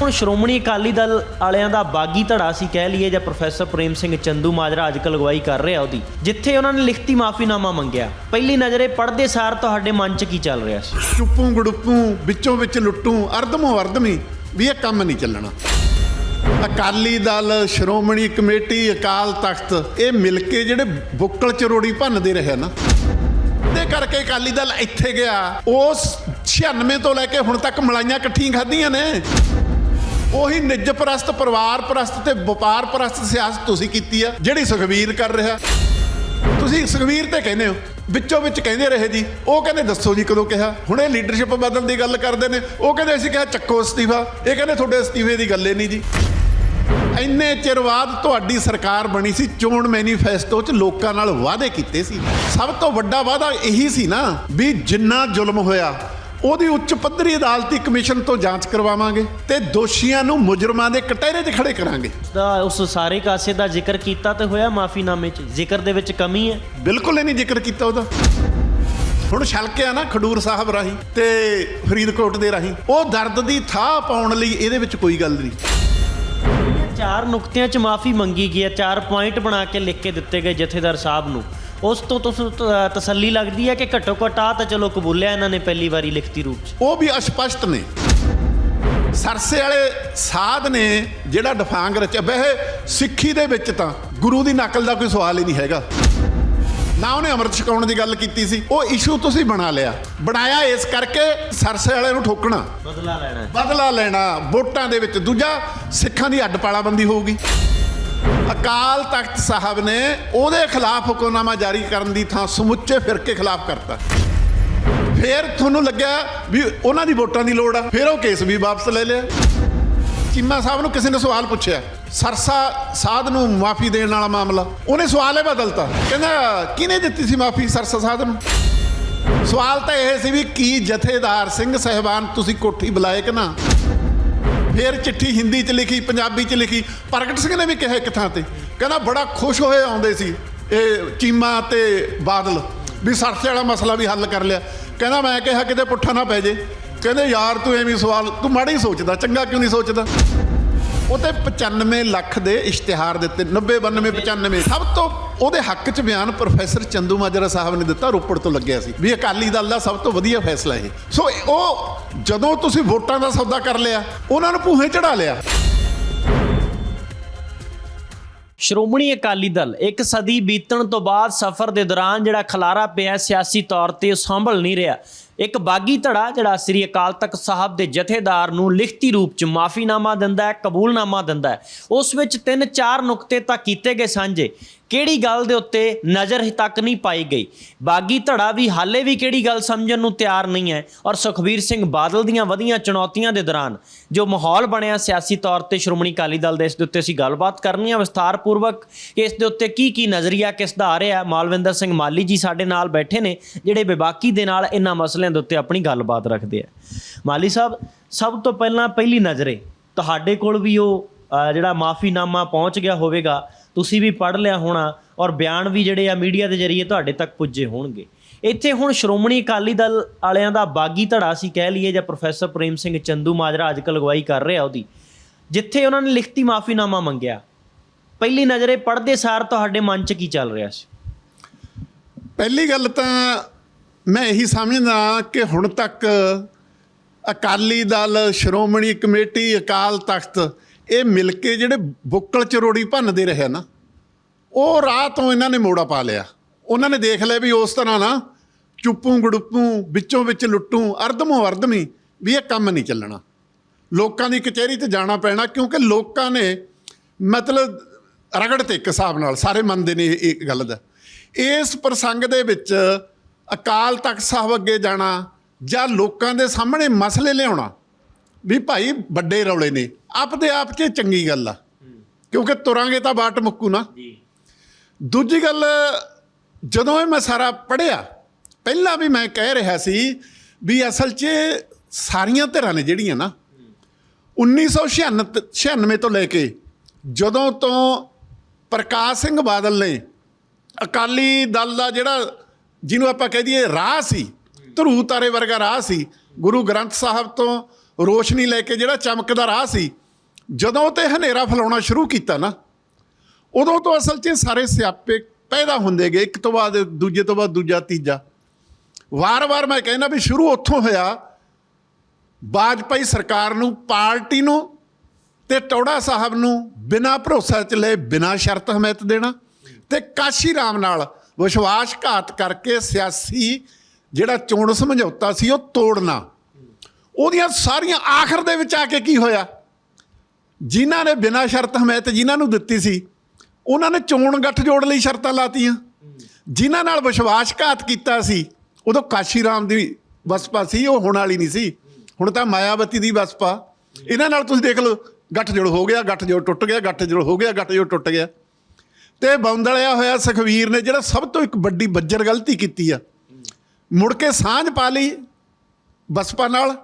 ਹੁਣ ਸ਼੍ਰੋਮਣੀ ਅਕਾਲੀ ਦਲ ਵਾਲਿਆਂ ਦਾ ਬਾਗੀ ਧੜਾ ਸੀ ਕਹਿ ਲਈਏ ਜਾਂ ਪ੍ਰੋਫੈਸਰ ਪ੍ਰੇਮ ਸਿੰਘ ਚੰਦੂ ਮਾਜਰਾ ਅੱਜਕੱਲ ਅਗਵਾਈ ਕਰ ਰਿਹਾ ਉਹਦੀ, ਜਿੱਥੇ ਉਹਨਾਂ ਨੇ ਲਿਖਤੀ ਮਾਫੀਨਾਮਾ ਮੰਗਿਆ। ਪਹਿਲੀ ਨਜ਼ਰੇ ਪੜਦੇ ਸਾਰ ਤੁਹਾਡੇ ਮਨ 'ਚ ਕੀ ਚੱਲ ਰਿਹਾ ਸੀ? ਚੁੱਪੂ ਗੜੁੱਪੂ, ਵਿੱਚੋਂ ਵਿੱਚ ਲੁੱਟੂ, ਅਰਧਮੋ ਅਰਧਮੀ ਵੀ ਇਹ ਕੰਮ ਨਹੀਂ ਚੱਲਣਾ। ਅਕਾਲੀ ਦਲ, ਸ਼੍ਰੋਮਣੀ ਕਮੇਟੀ, ਅਕਾਲ ਤਖਤ, ਇਹ ਮਿਲ ਕੇ ਜਿਹੜੇ ਬੁੱਕਲ ਚ ਰੋੜੀ ਭੰਨਦੇ ਰਹੇ ਨਾ ਦੇ ਕਰਕੇ ਅਕਾਲੀ ਦਲ ਇੱਥੇ ਗਿਆ। ਉਸ 96 ਤੋਂ ਲੈ ਕੇ ਹੁਣ ਤੱਕ ਮਲਾਈਆਂ ਇਕੱਠੀਆਂ ਖਾਧੀਆਂ ਨੇ। ਉਹੀ ਨਿੱਜ ਪ੍ਰਸਤ ਪਰਿਵਾਰ ਪ੍ਰਸਤ ਤੇ ਵਪਾਰ ਪ੍ਰਸਤ ਸਿਆਸਤ ਤੁਸੀਂ ਕੀਤੀ ਆ, ਜਿਹੜੀ ਸੁਖਵੀਰ ਕਰ ਰਿਹਾ। ਤੁਸੀਂ ਸੁਖਵੀਰ ਤੇ ਕਹਿੰਦੇ ਹੋ, ਵਿੱਚੋਂ ਵਿੱਚ ਕਹਿੰਦੇ ਰਹੇ ਜੀ, ਉਹ ਕਹਿੰਦੇ ਦੱਸੋ ਜੀ ਕਦੋਂ ਕਿਹਾ। ਹੁਣ ਇਹ ਲੀਡਰਸ਼ਿਪ ਬਦਲਣ ਦੀ ਗੱਲ ਕਰਦੇ ਨੇ, ਉਹ ਕਹਿੰਦੇ ਅਸੀਂ ਕਿਹਾ ਚੱਕੋ ਅਸਤੀਫਾ, ਇਹ ਕਹਿੰਦੇ ਤੁਹਾਡੇ ਅਸਤੀਫੇ ਦੀ ਗੱਲ ਹੀ ਨਹੀਂ ਜੀ। ਇੰਨੇ ਚਿਰ ਬਾਅਦ ਤੁਹਾਡੀ ਸਰਕਾਰ ਬਣੀ ਸੀ, ਚੋਣ ਮੈਨੀਫੈਸਟੋ 'ਚ ਲੋਕਾਂ ਨਾਲ ਵਾਅਦੇ ਕੀਤੇ ਸੀ। ਸਭ ਤੋਂ ਵੱਡਾ ਵਾਅਦਾ ਇਹੀ ਸੀ ਨਾ, ਵੀ ਜਿੰਨਾ ਜ਼ੁਲਮ ਹੋਇਆ ਉਹਦੀ ਉੱਚ ਪੱਧਰੀ ਅਦਾਲਤੀ ਕਮਿਸ਼ਨ ਤੋਂ ਜਾਂਚ ਕਰਵਾਵਾਂਗੇ ਤੇ ਦੋਸ਼ੀਆਂ ਨੂੰ ਮੁਜਰਮਾਂ ਦੇ ਕਟਹਿਰੇ 'ਚ ਖੜੇ ਕਰਾਂਗੇ। ਦਾ ਉਸ ਸਾਰੇ ਕਾਸੇ ਦਾ ਜ਼ਿਕਰ ਕੀਤਾ ਤੇ ਹੋਇਆ ਮਾਫੀਨਾਮੇ 'ਚ। ਜ਼ਿਕਰ ਦੇ ਵਿੱਚ ਕਮੀ ਹੈ। ਬਿਲਕੁਲ ਹੀ ਨਹੀਂ ਜ਼ਿਕਰ ਕੀਤਾ ਉਹਦਾ। ਹੁਣ ਛਲਕਿਆ ਨਾ ਖਡੂਰ ਸਾਹਿਬ ਰਾਹੀਂ ਤੇ ਫਰੀਦਕੋਟ ਦੇ ਰਾਹੀਂ ਉਹ ਦਰਦ ਦੀ ਥਾਹ ਪਾਉਣ ਲਈ ਇਹਦੇ ਵਿੱਚ ਕੋਈ ਗੱਲ ਨਹੀਂ। ਚਾਰ ਨੁਕਤਿਆਂ 'ਚ ਮਾਫੀ ਮੰਗੀ ਗਈ ਹੈ ਚਾਰ ਪੁਆਇੰਟ ਬਣਾ ਕੇ ਲਿਖ ਕੇ ਦਿੱਤੇ ਗਏ ਜਥੇਦਾਰ ਸਾਹਿਬ ਨੂੰ। ਉਸ ਤੋਂ ਤੁਸੀਂ ਤ- ਤਸੱਲੀ ਲੱਗਦੀ ਹੈ ਕਿ ਘੱਟੋ ਘੱਟ ਆਹ ਤਾਂ ਚਲੋ ਕਬੂਲਿਆ ਇਹਨਾਂ ਨੇ ਪਹਿਲੀ ਵਾਰੀ ਲਿਖਤੀ ਰੂਪ 'ਚ। ਉਹ ਵੀ ਅਸਪਸ਼ਟ ਨੇ। ਸਰਸੇ ਵਾਲੇ ਸਾਧ ਨੇ ਜਿਹੜਾ ਡਫਾਂਗ ਰਚਿਆ। ਵੈਸੇ ਸਿੱਖੀ ਦੇ ਵਿੱਚ ਤਾਂ ਗੁਰੂ ਦੀ ਨਕਲ ਦਾ ਕੋਈ ਸਵਾਲ ਹੀ ਨਹੀਂ ਹੈਗਾ। ਨਾ ਉਹਨੇ ਅੰਮ੍ਰਿਤ ਛਕਾਉਣ ਦੀ ਗੱਲ ਕੀਤੀ ਸੀ। ਉਹ ਇਸ਼ੂ ਤੁਸੀਂ ਬਣਾ ਲਿਆ। ਬਣਾਇਆ ਇਸ ਕਰਕੇ ਸਰਸੇ ਵਾਲੇ ਨੂੰ ਠੋਕਣਾ। ਬਦਲਾ ਲੈਣਾ। ਬਦਲਾ ਲੈਣਾ। ਵੋਟਾਂ ਦੇ ਵਿੱਚ ਦੂਜਾ ਸਿੱਖਾਂ ਦੀ ਅੱਡ ਪਾਲਾਬੰਦੀ ਹੋਊਗੀ। ਅਕਾਲ ਤਖਤ ਸਾਹਿਬ ਨੇ ਉਹਦੇ ਖਿਲਾਫ ਹੁਕਮਨਾਮਾ ਜਾਰੀ ਕਰਨ ਦੀ ਥਾਂ ਸਮੁੱਚੇ ਫਿਰਕੇ ਖਿਲਾਫ ਕਰਤਾ। ਫਿਰ ਤੁਹਾਨੂੰ ਲੱਗਿਆ ਵੀ ਉਹਨਾਂ ਦੀ ਵੋਟਾਂ ਦੀ ਲੋੜ ਆ, ਫਿਰ ਉਹ ਕੇਸ ਵੀ ਵਾਪਸ ਲੈ ਲਿਆ। ਚੀਮਾ ਸਾਹਿਬ ਨੂੰ ਕਿਸੇ ਨੇ ਸਵਾਲ ਪੁੱਛਿਆ? ਸਰਸਾ ਸਾਧ ਨੂੰ ਮਾਫੀ ਦੇਣ ਵਾਲਾ ਮਾਮਲਾ। ਉਹਨੇ ਸਵਾਲ ਹੀ ਬਦਲਤਾ। ਕਹਿੰਦਾ, ਕਿਹਨੇ ਦਿੱਤੀ ਸੀ ਮਾਫੀ ਸਰਸਾ ਸਾਧ ਨੂੰ? ਸਵਾਲ ਤਾਂ ਇਹ ਸੀ ਵੀ ਕੀ ਜਥੇਦਾਰ ਸਿੰਘ ਸਹਿਬਾਨ ਤੁਸੀਂ ਕੋਠੀ ਬੁਲਾਏ ਕਿ ਨਾ? ਫਿਰ ਚਿੱਠੀ ਹਿੰਦੀ ਚ ਲਿਖੀ, ਪੰਜਾਬੀ ਚ ਲਿਖੀ। ਪ੍ਰਗਟ ਸਿੰਘ ਨੇ ਵੀ ਕਿਹਾ ਇੱਕ ਥਾਂ ਤੇ। ਕਹਿੰਦਾ ਬੜਾ ਖੁਸ਼ ਹੋਏ ਆਉਂਦੇ ਸੀ ਇਹ ਚੀਮਾ ਤੇ ਬਾਦਲ ਵੀ ਸਰਸੇ ਵਾਲਾ ਮਸਲਾ ਵੀ ਹੱਲ ਕਰ ਲਿਆ। ਕਹਿੰਦਾ ਮੈਂ ਕਿਹਾ ਕਿਤੇ ਪੁੱਠਾ ਨਾ ਪੈ ਜੇ। ਕਹਿੰਦੇ ਯਾਰ ਤੂੰ ਐਵੇਂ ਸਵਾਲ, ਤੂੰ ਮਾੜਾ ਹੀ ਸੋਚਦਾ, ਚੰਗਾ ਕਿਉਂ ਨਹੀਂ ਸੋਚਦਾ? ਉਹ ਤੇ 95 ਲੱਖ ਦੇ ਇਸ਼ਤਿਹਾਰ ਦਿੱਤੇ 90 92 95 ਸਭ ਤੋਂ ਉਹਦੇ ਹੱਕ 'ਚ ਬਿਆਨ ਪ੍ਰੋਫੈਸਰ ਚੰਦੂ ਮਾਜਰਾ ਸਾਹਿਬ ਨੇ ਦਿੱਤਾ, ਰੋਪੜ ਤੋਂ ਲੱਗਿਆ ਸੀ, ਵੀ ਅਕਾਲੀ ਦਲ ਦਾ ਸਭ ਤੋਂ ਵਧੀਆ ਫੈਸਲਾ ਇਹ। ਸੋ ਉਹ ਜਦੋਂ ਤੁਸੀਂ ਵੋਟਾਂ ਦਾ ਸੌਦਾ ਕਰ ਲਿਆ, ਉਹਨਾਂ ਨੂੰ ਭੂਹੇ ਚੜਾ ਲਿਆ। ਸ਼੍ਰੋਮਣੀ ਅਕਾਲੀ ਦਲ ਇੱਕ ਸਦੀ ਬੀਤਣ ਤੋਂ ਬਾਅਦ ਸਫ਼ਰ ਦੇ ਦੌਰਾਨ ਜਿਹੜਾ ਖਲਾਰਾ ਪਿਆ, ਸਿਆਸੀ ਤੌਰ ਤੇ ਉਹ ਸੰਭਲ ਨਹੀਂ ਰਿਹਾ। ਇੱਕ ਬਾਗੀ ਧੜਾ ਜਿਹੜਾ ਸ੍ਰੀ ਅਕਾਲ ਤਖਤ ਸਾਹਿਬ ਦੇ ਜਥੇਦਾਰ ਨੂੰ ਲਿਖਤੀ ਰੂਪ ਚ ਮਾਫੀਨਾਮਾ ਦਿੰਦਾ ਹੈ, ਕਬੂਲਨਾਮਾ ਦਿੰਦਾ ਹੈ। ਉਸ ਵਿੱਚ ਤਿੰਨ ਚਾਰ ਨੁਕਤੇ ਤਾਂ ਕੀਤੇ ਗਏ ਸਾਂਝੇ। ਕਿਹੜੀ ਗੱਲ ਦੇ ਉੱਤੇ ਨਜ਼ਰ ਤੱਕ ਨਹੀਂ ਪਾਈ ਗਈ? ਬਾਗੀ ਧੜਾ ਵੀ ਹਾਲੇ ਵੀ ਕਿਹੜੀ ਗੱਲ ਸਮਝਣ ਨੂੰ ਤਿਆਰ ਨਹੀਂ ਹੈ ਔਰ ਸੁਖਬੀਰ ਸਿੰਘ ਬਾਦਲ ਦੀਆਂ ਵਧੀਆਂ ਚੁਣੌਤੀਆਂ ਦੇ ਦੌਰਾਨ ਜੋ ਮਾਹੌਲ ਬਣਿਆ ਸਿਆਸੀ ਤੌਰ ਤੇ ਸ਼੍ਰੋਮਣੀ ਅਕਾਲੀ ਦਲ ਦੇ ਇਸ ਦੇ ਉੱਤੇ ਅਸੀਂ ਗੱਲਬਾਤ ਕਰਨੀ ਹੈ ਵਿਸਥਾਰਪੂਰਵਕ ਕਿ ਇਸ ਦੇ ਉੱਤੇ ਕੀ ਕੀ ਨਜ਼ਰੀਆ ਕਿਸ ਦਾ ਆ ਰਿਹਾ? ਮਾਲਵਿੰਦਰ ਸਿੰਘ ਮਾਲੀ ਜੀ ਸਾਡੇ ਨਾਲ ਬੈਠੇ ਨੇ, ਜਿਹੜੇ ਬੇਬਾਕੀ ਦੇ ਨਾਲ ਇਹਨਾਂ ਮਸਲਿਆਂ ਦੇ ਉੱਤੇ ਆਪਣੀ ਗੱਲਬਾਤ ਰੱਖਦੇ ਆ। ਮਾਲੀ ਸਾਹਿਬ, ਸਭ ਤੋਂ ਪਹਿਲਾਂ ਪਹਿਲੀ ਨਜ਼ਰੇ ਤੁਹਾਡੇ ਕੋਲ ਵੀ ਉਹ ਜਿਹੜਾ ਮਾਫੀਨਾਮਾ ਪਹੁੰਚ ਗਿਆ ਹੋਵੇਗਾ। ਤੁਸੀਂ ਵੀ ਪੜ੍ਹ ਲਿਆ ਹੋਣਾ ਔਰ ਬਿਆਨ ਵੀ ਜਿਹੜੇ ਆ ਮੀਡੀਆ ਦੇ ਜ਼ਰੀਏ ਤੁਹਾਡੇ ਤੱਕ ਪੁੱਜੇ ਹੋਣਗੇ। ਇੱਥੇ ਹੁਣ ਸ਼੍ਰੋਮਣੀ ਅਕਾਲੀ ਦਲ ਵਾਲਿਆਂ ਦਾ ਬਾਗੀ ਧੜਾ ਸੀ ਕਹਿ ਲਈਏ ਜਾਂ ਪ੍ਰੋਫੈਸਰ ਪ੍ਰੇਮ ਸਿੰਘ ਚੰਦੂ ਮਾਜਰਾ ਅੱਜਕੱਲ ਅਗਵਾਈ ਕਰ ਰਿਹਾ ਉਹਦੀ। ਜਿੱਥੇ ਉਹਨਾਂ ਨੇ ਲਿਖਤੀ ਮਾਫੀਨਾਮਾ ਮੰਗਿਆ। ਪਹਿਲੀ ਨਜ਼ਰੇ ਪੜ੍ਹਦੇ ਸਾਰ ਤੁਹਾਡੇ ਮਨ 'ਚ ਕੀ ਚੱਲ ਰਿਹਾ ਸੀ? ਪਹਿਲੀ ਗੱਲ ਤਾਂ ਮੈਂ ਇਹੀ ਸਮਝਦਾ ਕਿ ਹੁਣ ਤੱਕ ਅਕਾਲੀ ਦਲ, ਸ਼੍ਰੋਮਣੀ ਕਮੇਟੀ, ਅਕਾਲ ਤਖਤ ਇਹ ਮਿਲ ਕੇ ਜਿਹੜੇ ਬੁੱਕਲ ਚਰੋੜੀ ਭੰਨਦੇ ਰਹੇ ਨਾ, ਉਹ ਰਾਹ ਤੋਂ ਇਹਨਾਂ ਨੇ ਮੋੜਾ ਪਾ ਲਿਆ। ਉਹਨਾਂ ਨੇ ਦੇਖ ਲਿਆ ਵੀ ਉਸ ਤਰ੍ਹਾਂ ਨਾ ਚੁੱਪੂ ਗੜੁੱਪੂ, ਵਿੱਚੋਂ ਵਿੱਚ ਲੁੱਟੂ, ਅਰਧਮੋ ਅਰਧਮੀ ਵੀ ਇਹ ਕੰਮ ਨਹੀਂ ਚੱਲਣਾ। ਲੋਕਾਂ ਦੀ ਕਚਹਿਰੀ ਤੇ ਜਾਣਾ ਪੈਣਾ ਕਿਉਂਕਿ ਲੋਕਾਂ ਨੇ ਮਤਲਬ ਰਗੜ ਤੇ ਇੱਕ ਹਿਸਾਬ ਨਾਲ, ਸਾਰੇ ਮੰਨਦੇ ਨੇ ਇਹ ਇਹ ਗੱਲ ਦਾ। ਇਸ ਪ੍ਰਸੰਗ ਦੇ ਵਿੱਚ ਅਕਾਲ ਤਖਤ ਸਾਹਿਬ ਅੱਗੇ ਜਾਣਾ ਜਾਂ ਲੋਕਾਂ ਦੇ ਸਾਹਮਣੇ ਮਸਲੇ ਲਿਆਉਣਾ ਵੀ ਭਾਈ ਵੱਡੇ ਰੌਲੇ ਨੇ। ਆਪਦੇ ਆਪ 'ਚ ਚੰਗੀ ਗੱਲ ਆ। ਕਿਉਂਕਿ ਤੁਰਾਂਗੇ ਤਾਂ ਬਾਟ ਮੁੱਕੂ ਨਾ। ਜੀ। ਦੂਜੀ ਗੱਲ ਜਦੋਂ ਇਹ ਮੈਂ ਸਾਰਾ ਪੜਿਆ ਪਹਿਲਾਂ ਵੀ ਮੈਂ ਕਹਿ ਰਿਹਾ ਸੀ ਵੀ ਅਸਲ 'ਚ ਸਾਰੀਆਂ ਧਿਰਾਂ ਨੇ ਜਿਹੜੀਆਂ ਨਾ 1996 96 ਤੋਂ ਲੈ ਕੇ ਜਦੋਂ ਤੋਂ ਪ੍ਰਕਾਸ਼ ਸਿੰਘ ਬਾਦਲ ਨੇ ਅਕਾਲੀ ਦਲ ਦਾ ਜਿਹੜਾ ਜਿਹਨੂੰ ਆਪਾਂ ਕਹਿ ਦਈਏ ਰਾਹ ਸੀ ਧਰੂ ਤਾਰੇ ਵਰਗਾ ਰਾਹ ਸੀ ਗੁਰੂ ਗ੍ਰੰਥ ਸਾਹਿਬ ਤੋਂ ਰੋਸ਼ਨੀ ਲੈ ਕੇ ਜਿਹੜਾ ਚਮਕਦਾ ਰਾਹ ਸੀ, ਜਦੋਂ ਤੇ ਹਨੇਰਾ ਫੈਲਾਉਣਾ ਸ਼ੁਰੂ ਕੀਤਾ ਨਾ, ਉਦੋਂ ਤੋਂ ਅਸਲ 'ਚ ਸਾਰੇ ਸਿਆਪੇ ਪੈਦਾ ਹੁੰਦੇ ਗਏ, ਇੱਕ ਤੋਂ ਬਾਅਦ ਦੂਜੇ ਤੋਂ ਬਾਅਦ ਦੂਜਾ, ਤੀਜਾ। ਵਾਰ-ਵਾਰ ਮੈਂ ਕਹਿੰਦਾ ਵੀ ਸ਼ੁਰੂ ਉੱਥੋਂ ਹੋਇਆ ਵਾਜਪਾਈ ਸਰਕਾਰ ਨੂੰ, ਪਾਰਟੀ ਨੂੰ ਤੇ ਟੌੜਾ ਸਾਹਿਬ ਨੂੰ ਬਿਨਾਂ ਭਰੋਸਾ ਚ ਲਏ, ਬਿਨਾਂ ਸ਼ਰਤ ਹਮਾਇਤ ਦੇਣਾ ਤੇ ਕਾਸ਼ੀ ਰਾਮ ਨਾਲ ਵਿਸ਼ਵਾਸਘਾਤ ਕਰਕੇ ਸਿਆਸੀ ਜਿਹੜਾ ਚੋਣ ਸਮਝੌਤਾ ਸੀ ਉਹ ਤੋੜਨਾ। ਉਹਦੀਆਂ ਸਾਰੀਆਂ ਆਖਰ ਦੇ ਵਿੱਚ ਆ ਕੇ ਕੀ ਹੋਇਆ? ਜਿਨ੍ਹਾਂ ਨੇ ਬਿਨਾਂ ਸ਼ਰਤ ਹਮਾਇਤ ਜਿਨ੍ਹਾਂ ਨੂੰ ਦਿੱਤੀ ਸੀ, ਉਹਨਾਂ ਨੇ ਚੋਣ ਗੱਠਜੋੜ ਲਈ ਸ਼ਰਤਾਂ ਲਾਤੀਆਂ। ਜਿਨ੍ਹਾਂ ਨਾਲ ਵਿਸ਼ਵਾਸਘਾਤ ਕੀਤਾ ਸੀ, ਉਦੋਂ ਕਾਸ਼ੀ ਰਾਮ ਦੀ ਬਸਪਾ ਸੀ, ਉਹ ਹੋਣ ਵਾਲੀ ਨਹੀਂ ਸੀ। ਹੁਣ ਤਾਂ ਮਾਇਆਵਤੀ ਦੀ ਬਸਪਾ ਇਹਨਾਂ ਨਾਲ ਤੁਸੀਂ ਦੇਖ ਲਓ ਗੱਠਜੋੜ ਹੋ ਗਿਆ ਗੱਠਜੋੜ ਟੁੱਟ ਗਿਆ ਗੱਠਜੋੜ ਹੋ ਗਿਆ ਗੱਠਜੋੜ ਟੁੱਟ ਗਿਆ। ਤੇ ਬੌਂਦਲਿਆ ਹੋਇਆ ਸੁਖਵੀਰ ਨੇ ਜਿਹੜਾ ਸਭ ਤੋਂ ਇੱਕ ਵੱਡੀ ਬੱਜਰ ਗਲਤੀ ਕੀਤੀ ਆ, ਮੁੜ ਕੇ ਸਾਂਝ ਪਾ ਲਈ ਬਸਪਾ ਨਾਲ।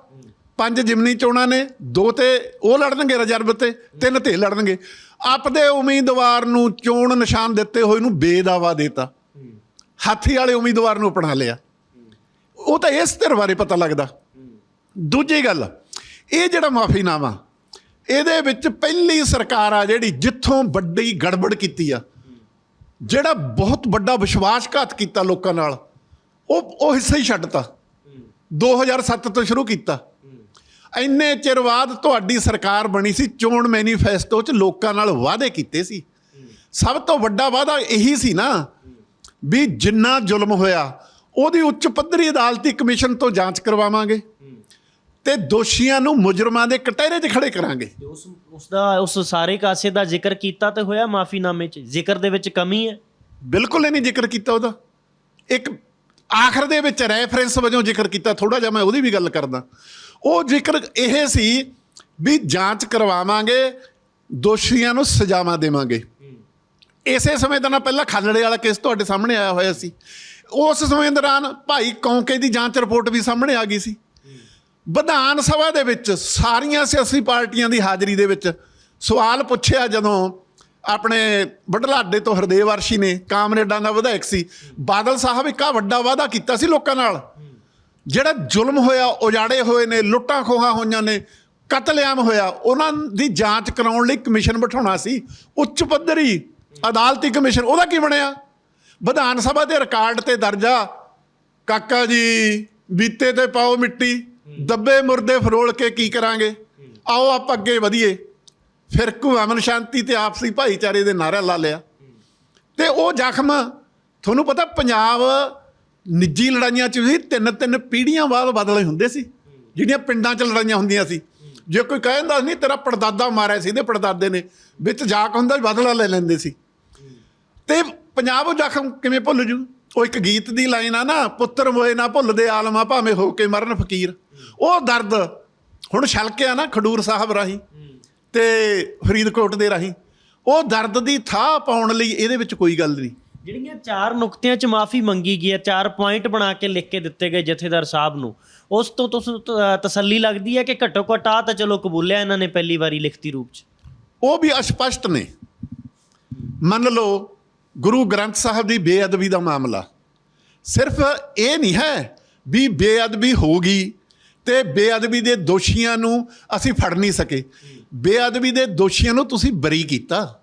ਪੰਜ ਜਿਮਨੀ ਚੋਣਾਂ ਨੇ ਦੋ ਤੇ ਉਹ ਲੜਨਗੇ ਰਿਜ਼ਰਵ ਤੇ ਤਿੰਨ ਤੇ ਲੜਨਗੇ। ਆਪਦੇ ਉਮੀਦਵਾਰ ਨੂੰ ਚੋਣ ਨਿਸ਼ਾਨ ਦਿੱਤੇ ਹੋਏ ਨੂੰ ਬੇਦਾਵਾ ਦੇਤਾ। ਹਾਥੀ ਵਾਲੇ ਉਮੀਦਵਾਰ ਨੂੰ ਅਪਣਾ ਲਿਆ। ਉਹ ਤਾਂ ਇਸ ਧਿਰ ਬਾਰੇ ਪਤਾ ਲੱਗਦਾ। ਦੂਜੀ ਗੱਲ ਇਹ ਜਿਹੜਾ ਮਾਫੀਨਾਮਾ ਇਹਦੇ ਵਿੱਚ ਪਹਿਲੀ ਸਰਕਾਰ ਆ ਜਿਹੜੀ ਜਿੱਥੋਂ ਵੱਡੀ ਗੜਬੜ ਕੀਤੀ ਆ ਜਿਹੜਾ ਬਹੁਤ ਵੱਡਾ ਵਿਸ਼ਵਾਸਘਾਤ ਕੀਤਾ ਲੋਕਾਂ ਨਾਲ ਉਹ ਉਹ ਹਿੱਸਾ ਹੀ ਛੱਡਤਾ। 2007 ਤੋਂ ਸ਼ੁਰੂ ਕੀਤਾ। ਇੰਨੇ ਚਿਰ ਬਾਅਦ ਤੁਹਾਡੀ ਸਰਕਾਰ ਬਣੀ ਸੀ ਚੋਣ ਮੈਨੀਫੈਸਟੋ 'ਚ ਲੋਕਾਂ ਨਾਲ ਵਾਅਦੇ ਕੀਤੇ ਸੀ। ਸਭ ਤੋਂ ਵੱਡਾ ਵਾਅਦਾ ਇਹੀ ਸੀ ਨਾ ਵੀ ਜਿੰਨਾ ਜ਼ੁਲਮ ਹੋਇਆ ਉਹਦੀ ਉੱਚ ਪੱਧਰੀ ਅਦਾਲਤੀ ਕਮਿਸ਼ਨ ਤੋਂ ਜਾਂਚ ਕਰਵਾਵਾਂਗੇ ਤੇ ਦੋਸ਼ੀਆਂ ਨੂੰ ਮੁਜਰਮਾਂ ਦੇ ਕਟਹਿਰੇ 'ਚ ਖੜੇ ਕਰਾਂਗੇ। ਉਸ ਉਸ ਦਾ ਉਸ ਸਾਰੇ ਕਾਸੇ ਦਾ ਜ਼ਿਕਰ ਕੀਤਾ ਤੇ ਹੋਇਆ ਮਾਫੀਨਾਮੇ 'ਚ? ਜ਼ਿਕਰ ਦੇ ਵਿੱਚ ਕਮੀ ਹੈ? ਬਿਲਕੁਲ ਨਹੀਂ ਜ਼ਿਕਰ ਕੀਤਾ ਉਹਦਾ। ਇੱਕ ਆਖਰ ਦੇ ਵਿੱਚ ਰੈਫਰੈਂਸ ਵਜੋਂ ਜ਼ਿਕਰ ਕੀਤਾ ਥੋੜਾ ਜਿਹਾ ਮੈਂ ਉਹਦੀ ਵੀ ਗੱਲ ਕਰਦਾ। ਉਹ ਜ਼ਿਕਰ ਇਹ ਸੀ ਵੀ ਜਾਂਚ ਕਰਵਾਵਾਂਗੇ, ਦੋਸ਼ੀਆਂ ਨੂੰ ਸਜ਼ਾਵਾਂ ਦੇਵਾਂਗੇ। ਇਸੇ ਸਮੇਂ ਦਾ ਨਾ ਪਹਿਲਾਂ ਖਾਲੜੇ ਵਾਲਾ ਕੇਸ ਤੁਹਾਡੇ ਸਾਹਮਣੇ ਆਇਆ ਹੋਇਆ ਸੀ। ਉਸ ਸਮੇਂ ਦੌਰਾਨ ਭਾਈ ਕੌਂਕੇ ਦੀ ਜਾਂਚ ਰਿਪੋਰਟ ਵੀ ਸਾਹਮਣੇ ਆ ਗਈ ਸੀ। ਵਿਧਾਨ ਸਭਾ ਦੇ ਵਿੱਚ ਸਾਰੀਆਂ ਸਿਆਸੀ ਪਾਰਟੀਆਂ ਦੀ ਹਾਜ਼ਰੀ ਦੇ ਵਿੱਚ ਸਵਾਲ ਪੁੱਛਿਆ ਜਦੋਂ ਆਪਣੇ ਬਡਲਾਡੇ ਤੋਂ ਹਰਦੇਵ ਅਰਸ਼ੀ ਨੇ, ਕਾਮਰੇਡਾਂ ਦਾ ਵਿਧਾਇਕ ਸੀ। ਬਾਦਲ ਸਾਹਿਬ ਇੱਕਾ ਵੱਡਾ ਵਾਅਦਾ ਕੀਤਾ ਸੀ ਲੋਕਾਂ ਨਾਲ। ਜਿਹੜਾ ਜ਼ੁਲਮ ਹੋਇਆ, ਉਜਾੜੇ ਹੋਏ ਨੇ, ਲੁੱਟਾਂ ਖੋਹਾਂ ਹੋਈਆਂ ਨੇ, ਕਤਲੇਆਮ ਹੋਇਆ, ਉਹਨਾਂ ਦੀ ਜਾਂਚ ਕਰਾਉਣ ਲਈ ਕਮਿਸ਼ਨ ਬਿਠਾਉਣਾ ਸੀ। ਉੱਚ ਪੱਧਰੀ ਅਦਾਲਤੀ ਕਮਿਸ਼ਨ, ਉਹਦਾ ਕੀ ਬਣਿਆ? ਵਿਧਾਨ ਸਭਾ ਦੇ ਰਿਕਾਰਡ ਤੇ ਦਰਜਾ। ਕਾਕਾ ਜੀ, ਬੀਤੇ ਤੇ ਪਾਓ ਮਿੱਟੀ, ਦੱਬੇ ਮੁਰਦੇ ਫਰੋਲ ਕੇ ਕੀ ਕਰਾਂਗੇ? ਆਓ ਆਪ ਅੱਗੇ ਵਧੀਏ। ਫਿਰ ਕੋ ਅਮਨ ਸ਼ਾਂਤੀ ਤੇ ਆਪਸੀ ਭਾਈਚਾਰੇ ਦੇ ਨਾਰਾ ਲਾ ਲਿਆ। ਤੇ ਉਹ ਜ਼ਖਮ, ਤੁਹਾਨੂੰ ਪਤਾ, ਪੰਜਾਬ ਨਿੱਜੀ ਲੜਾਈਆਂ 'ਚ ਵੀ ਤਿੰਨ ਤਿੰਨ ਪੀੜ੍ਹੀਆਂ ਬਾਅਦ ਬਦਲੇ ਹੁੰਦੇ ਸੀ। ਜਿਹੜੀਆਂ ਪਿੰਡਾਂ 'ਚ ਲੜਾਈਆਂ ਹੁੰਦੀਆਂ ਸੀ। ਜੇ ਕੋਈ ਕਹਿੰਦਾ ਨਹੀਂ ਤੇਰਾ ਪੜਦਾਦਾ ਮਾਰਿਆ ਸੀ, ਇਹਦੇ ਪੜਦਾਦੇ ਨੇ। ਵਿੱਚ ਜਾਕ ਹੁੰਦਾ ਬਦਲਾ ਲੈ ਲੈਂਦੇ ਸੀ। ਤੇ ਪੰਜਾਬ ਉਹ ਜ਼ਖਮ ਕਿਵੇਂ ਭੁੱਲ ਜੂ? ਉਹ ਇੱਕ ਗੀਤ ਦੀ ਲਾਈਨ ਆ ਨਾ, ਪੁੱਤਰ ਮੋਏ ਨਾ ਭੁੱਲਦੇ ਆਲਮਾ, ਭਾਵੇਂ ਹੋ ਕੇ ਮਰਨ ਫਕੀਰ। ਉਹ ਦਰਦ ਹੁਣ ਛਲਕਿਆ ਨਾ ਖਡੂਰ ਸਾਹਿਬ ਰਾਹੀਂ ਤੇ ਫਰੀਦਕੋਟ ਦੇ ਰਾਹੀਂ। ਉਹ ਦਰਦ ਦੀ ਥਾਹ ਪਾਉਣ ਲਈ ਇਹਦੇ ਵਿੱਚ ਕੋਈ ਗੱਲ ਨਹੀਂ। ਜਿਹੜੀਆਂ ਚਾਰ ਨੁਕਤਿਆਂ 'ਚ ਮਾਫੀ ਮੰਗੀ ਗਈ ਹੈ ਚਾਰ ਪੁਆਇੰਟ ਬਣਾ ਕੇ ਲਿਖ ਕੇ ਦਿੱਤੇ ਗਏ ਜਥੇਦਾਰ ਸਾਹਿਬ ਨੂੰ ਉਸ ਤੋਂ ਤੁਸੀਂ ਤ- ਤਸੱਲੀ ਲੱਗਦੀ ਹੈ ਕਿ ਘੱਟੋ ਘੱਟ ਆਹ ਤਾਂ ਚਲੋ ਕਬੂਲਿਆ ਇਹਨਾਂ ਨੇ ਪਹਿਲੀ ਵਾਰੀ ਲਿਖਤੀ ਰੂਪ 'ਚ? ਉਹ ਵੀ ਅਸਪਸ਼ਟ ਨੇ। ਮੰਨ ਲਓ ਗੁਰੂ ਗ੍ਰੰਥ ਸਾਹਿਬ ਦੀ ਬੇਅਦਬੀ ਦਾ ਮਾਮਲਾ। ਸਿਰਫ ਇਹ ਨਹੀਂ ਹੈ ਵੀ ਬੇਅਦਬੀ ਹੋ ਗਈ ਤੇ ਬੇਅਦਬੀ ਦੇ ਦੋਸ਼ੀਆਂ ਨੂੰ ਅਸੀਂ ਫੜ ਨਹੀਂ ਸਕੇ। ਬੇਅਦਬੀ ਦੇ ਦੋਸ਼ੀਆਂ ਨੂੰ ਤੁਸੀਂ ਬਰੀ ਕੀਤਾ।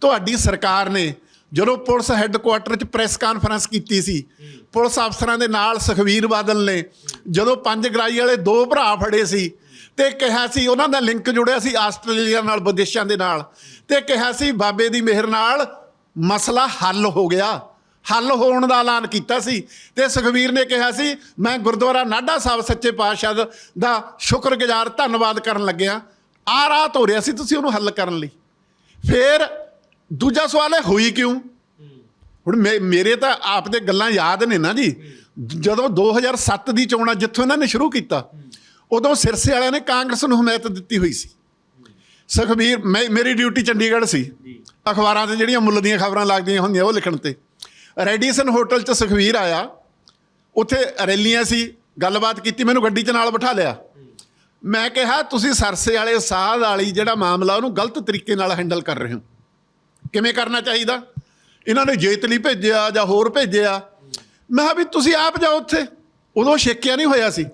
ਤੁਹਾਡੀ ਸਰਕਾਰ ਨੇ ਜਦੋਂ ਪੁਲਿਸ ਹੈੱਡਕੁਆਟਰ 'ਚ ਪ੍ਰੈਸ ਕਾਨਫਰੰਸ ਕੀਤੀ ਸੀ, ਪੁਲਿਸ ਅਫਸਰਾਂ ਦੇ ਨਾਲ ਸੁਖਵੀਰ ਬਾਦਲ ਨੇ, ਜਦੋਂ ਪੰਜ ਗਰਾਈ ਵਾਲੇ ਦੋ ਭਰਾ ਫੜੇ ਸੀ ਤੇ ਕਿਹਾ ਸੀ ਉਹਨਾਂ ਦਾ ਲਿੰਕ ਜੁੜਿਆ ਸੀ ਆਸਟ੍ਰੇਲੀਆ ਨਾਲ, ਵਿਦੇਸ਼ਾਂ ਦੇ ਨਾਲ, ਤੇ ਕਿਹਾ ਸੀ ਬਾਬੇ ਦੀ ਮਿਹਰ ਨਾਲ ਮਸਲਾ ਹੱਲ ਹੋ ਗਿਆ। ਹੱਲ ਹੋਣ ਦਾ ਐਲਾਨ ਕੀਤਾ ਸੀ ਤੇ ਸੁਖਵੀਰ ਨੇ ਕਿਹਾ ਸੀ, ਮੈਂ ਗੁਰਦੁਆਰਾ ਨਾਢਾ ਸਾਹਿਬ ਸੱਚੇ ਪਾਤਸ਼ਾਹ ਦਾ- ਦਾ ਸ਼ੁਕਰਗੁਜ਼ਾਰ ਧੰਨਵਾਦ ਕਰਨ ਲੱਗਿਆ, ਆ ਰਾਤ ਹੋ ਰਿਹਾ ਸੀ ਤੁਸੀਂ ਉਹਨੂੰ ਹੱਲ ਕਰਨ ਲਈ। ਫਿਰ ਦੂਜਾ ਸਵਾਲ ਹੈ ਹੋਈ ਕਿਉਂ? ਹੁਣ ਮੇਰੇ ਤਾਂ ਆਪ ਦੇ ਗੱਲਾਂ ਯਾਦ ਨੇ ਨਾ ਜੀ। ਜਦੋਂ 2007 ਦੀ ਚੋਣਾਂ ਜਿੱਥੋਂ ਇਹਨਾਂ ਨੇ ਸ਼ੁਰੂ ਕੀਤਾ ਉਦੋਂ ਸਿਰਸੇ ਵਾਲਿਆਂ ਨੇ ਕਾਂਗਰਸ ਨੂੰ ਹਮਾਇਤ ਦਿੱਤੀ ਹੋਈ ਸੀ। ਸੁਖਬੀਰ ਮੇਰੀ ਡਿਊਟੀ ਚੰਡੀਗੜ੍ਹ ਸੀ। ਅਖਬਾਰਾਂ 'ਤੇ ਜਿਹੜੀਆਂ ਮੁੱਲ ਦੀਆਂ ਖਬਰਾਂ ਲੱਗਦੀਆਂ ਹੁੰਦੀਆਂ ਉਹ ਲਿਖਣ ਤੇ। ਰੈਡੀਸਨ ਹੋਟਲ 'ਚ ਸੁਖਬੀਰ ਆਇਆ। ਉੱਥੇ ਰੈਲੀਆਂ ਸੀ ਗੱਲਬਾਤ ਕੀਤੀ ਮੈਨੂੰ ਗੱਡੀ 'ਚ ਨਾਲ ਬਿਠਾ ਲਿਆ। ਮੈਂ ਕਿਹਾ ਤੁਸੀਂ ਸਰਸੇ ਵਾਲੇ ਸਾਧ ਵਾਲੀ ਜਿਹੜਾ ਮਾਮਲਾ ਉਹਨੂੰ ਗਲਤ ਤਰੀਕੇ ਨਾਲ ਹੈਂਡਲ ਕਰ ਰਹੇ ਹੋ। ਕਿਵੇਂ ਕਰਨਾ ਚਾਹੀਦਾ? ਇਹਨਾਂ ਨੇ ਜੇਤ ਲਈ ਭੇਜਿਆ ਜਾਂ ਹੋਰ ਭੇਜਿਆ? ਮੈਂ ਕਿਹਾ ਵੀ ਤੁਸੀਂ ਆਪ ਜਾਓ ਉੱਥੇ। ਉਦੋਂ ਛੇਕਿਆ ਨਹੀਂ ਹੋਇਆ ਸੀ।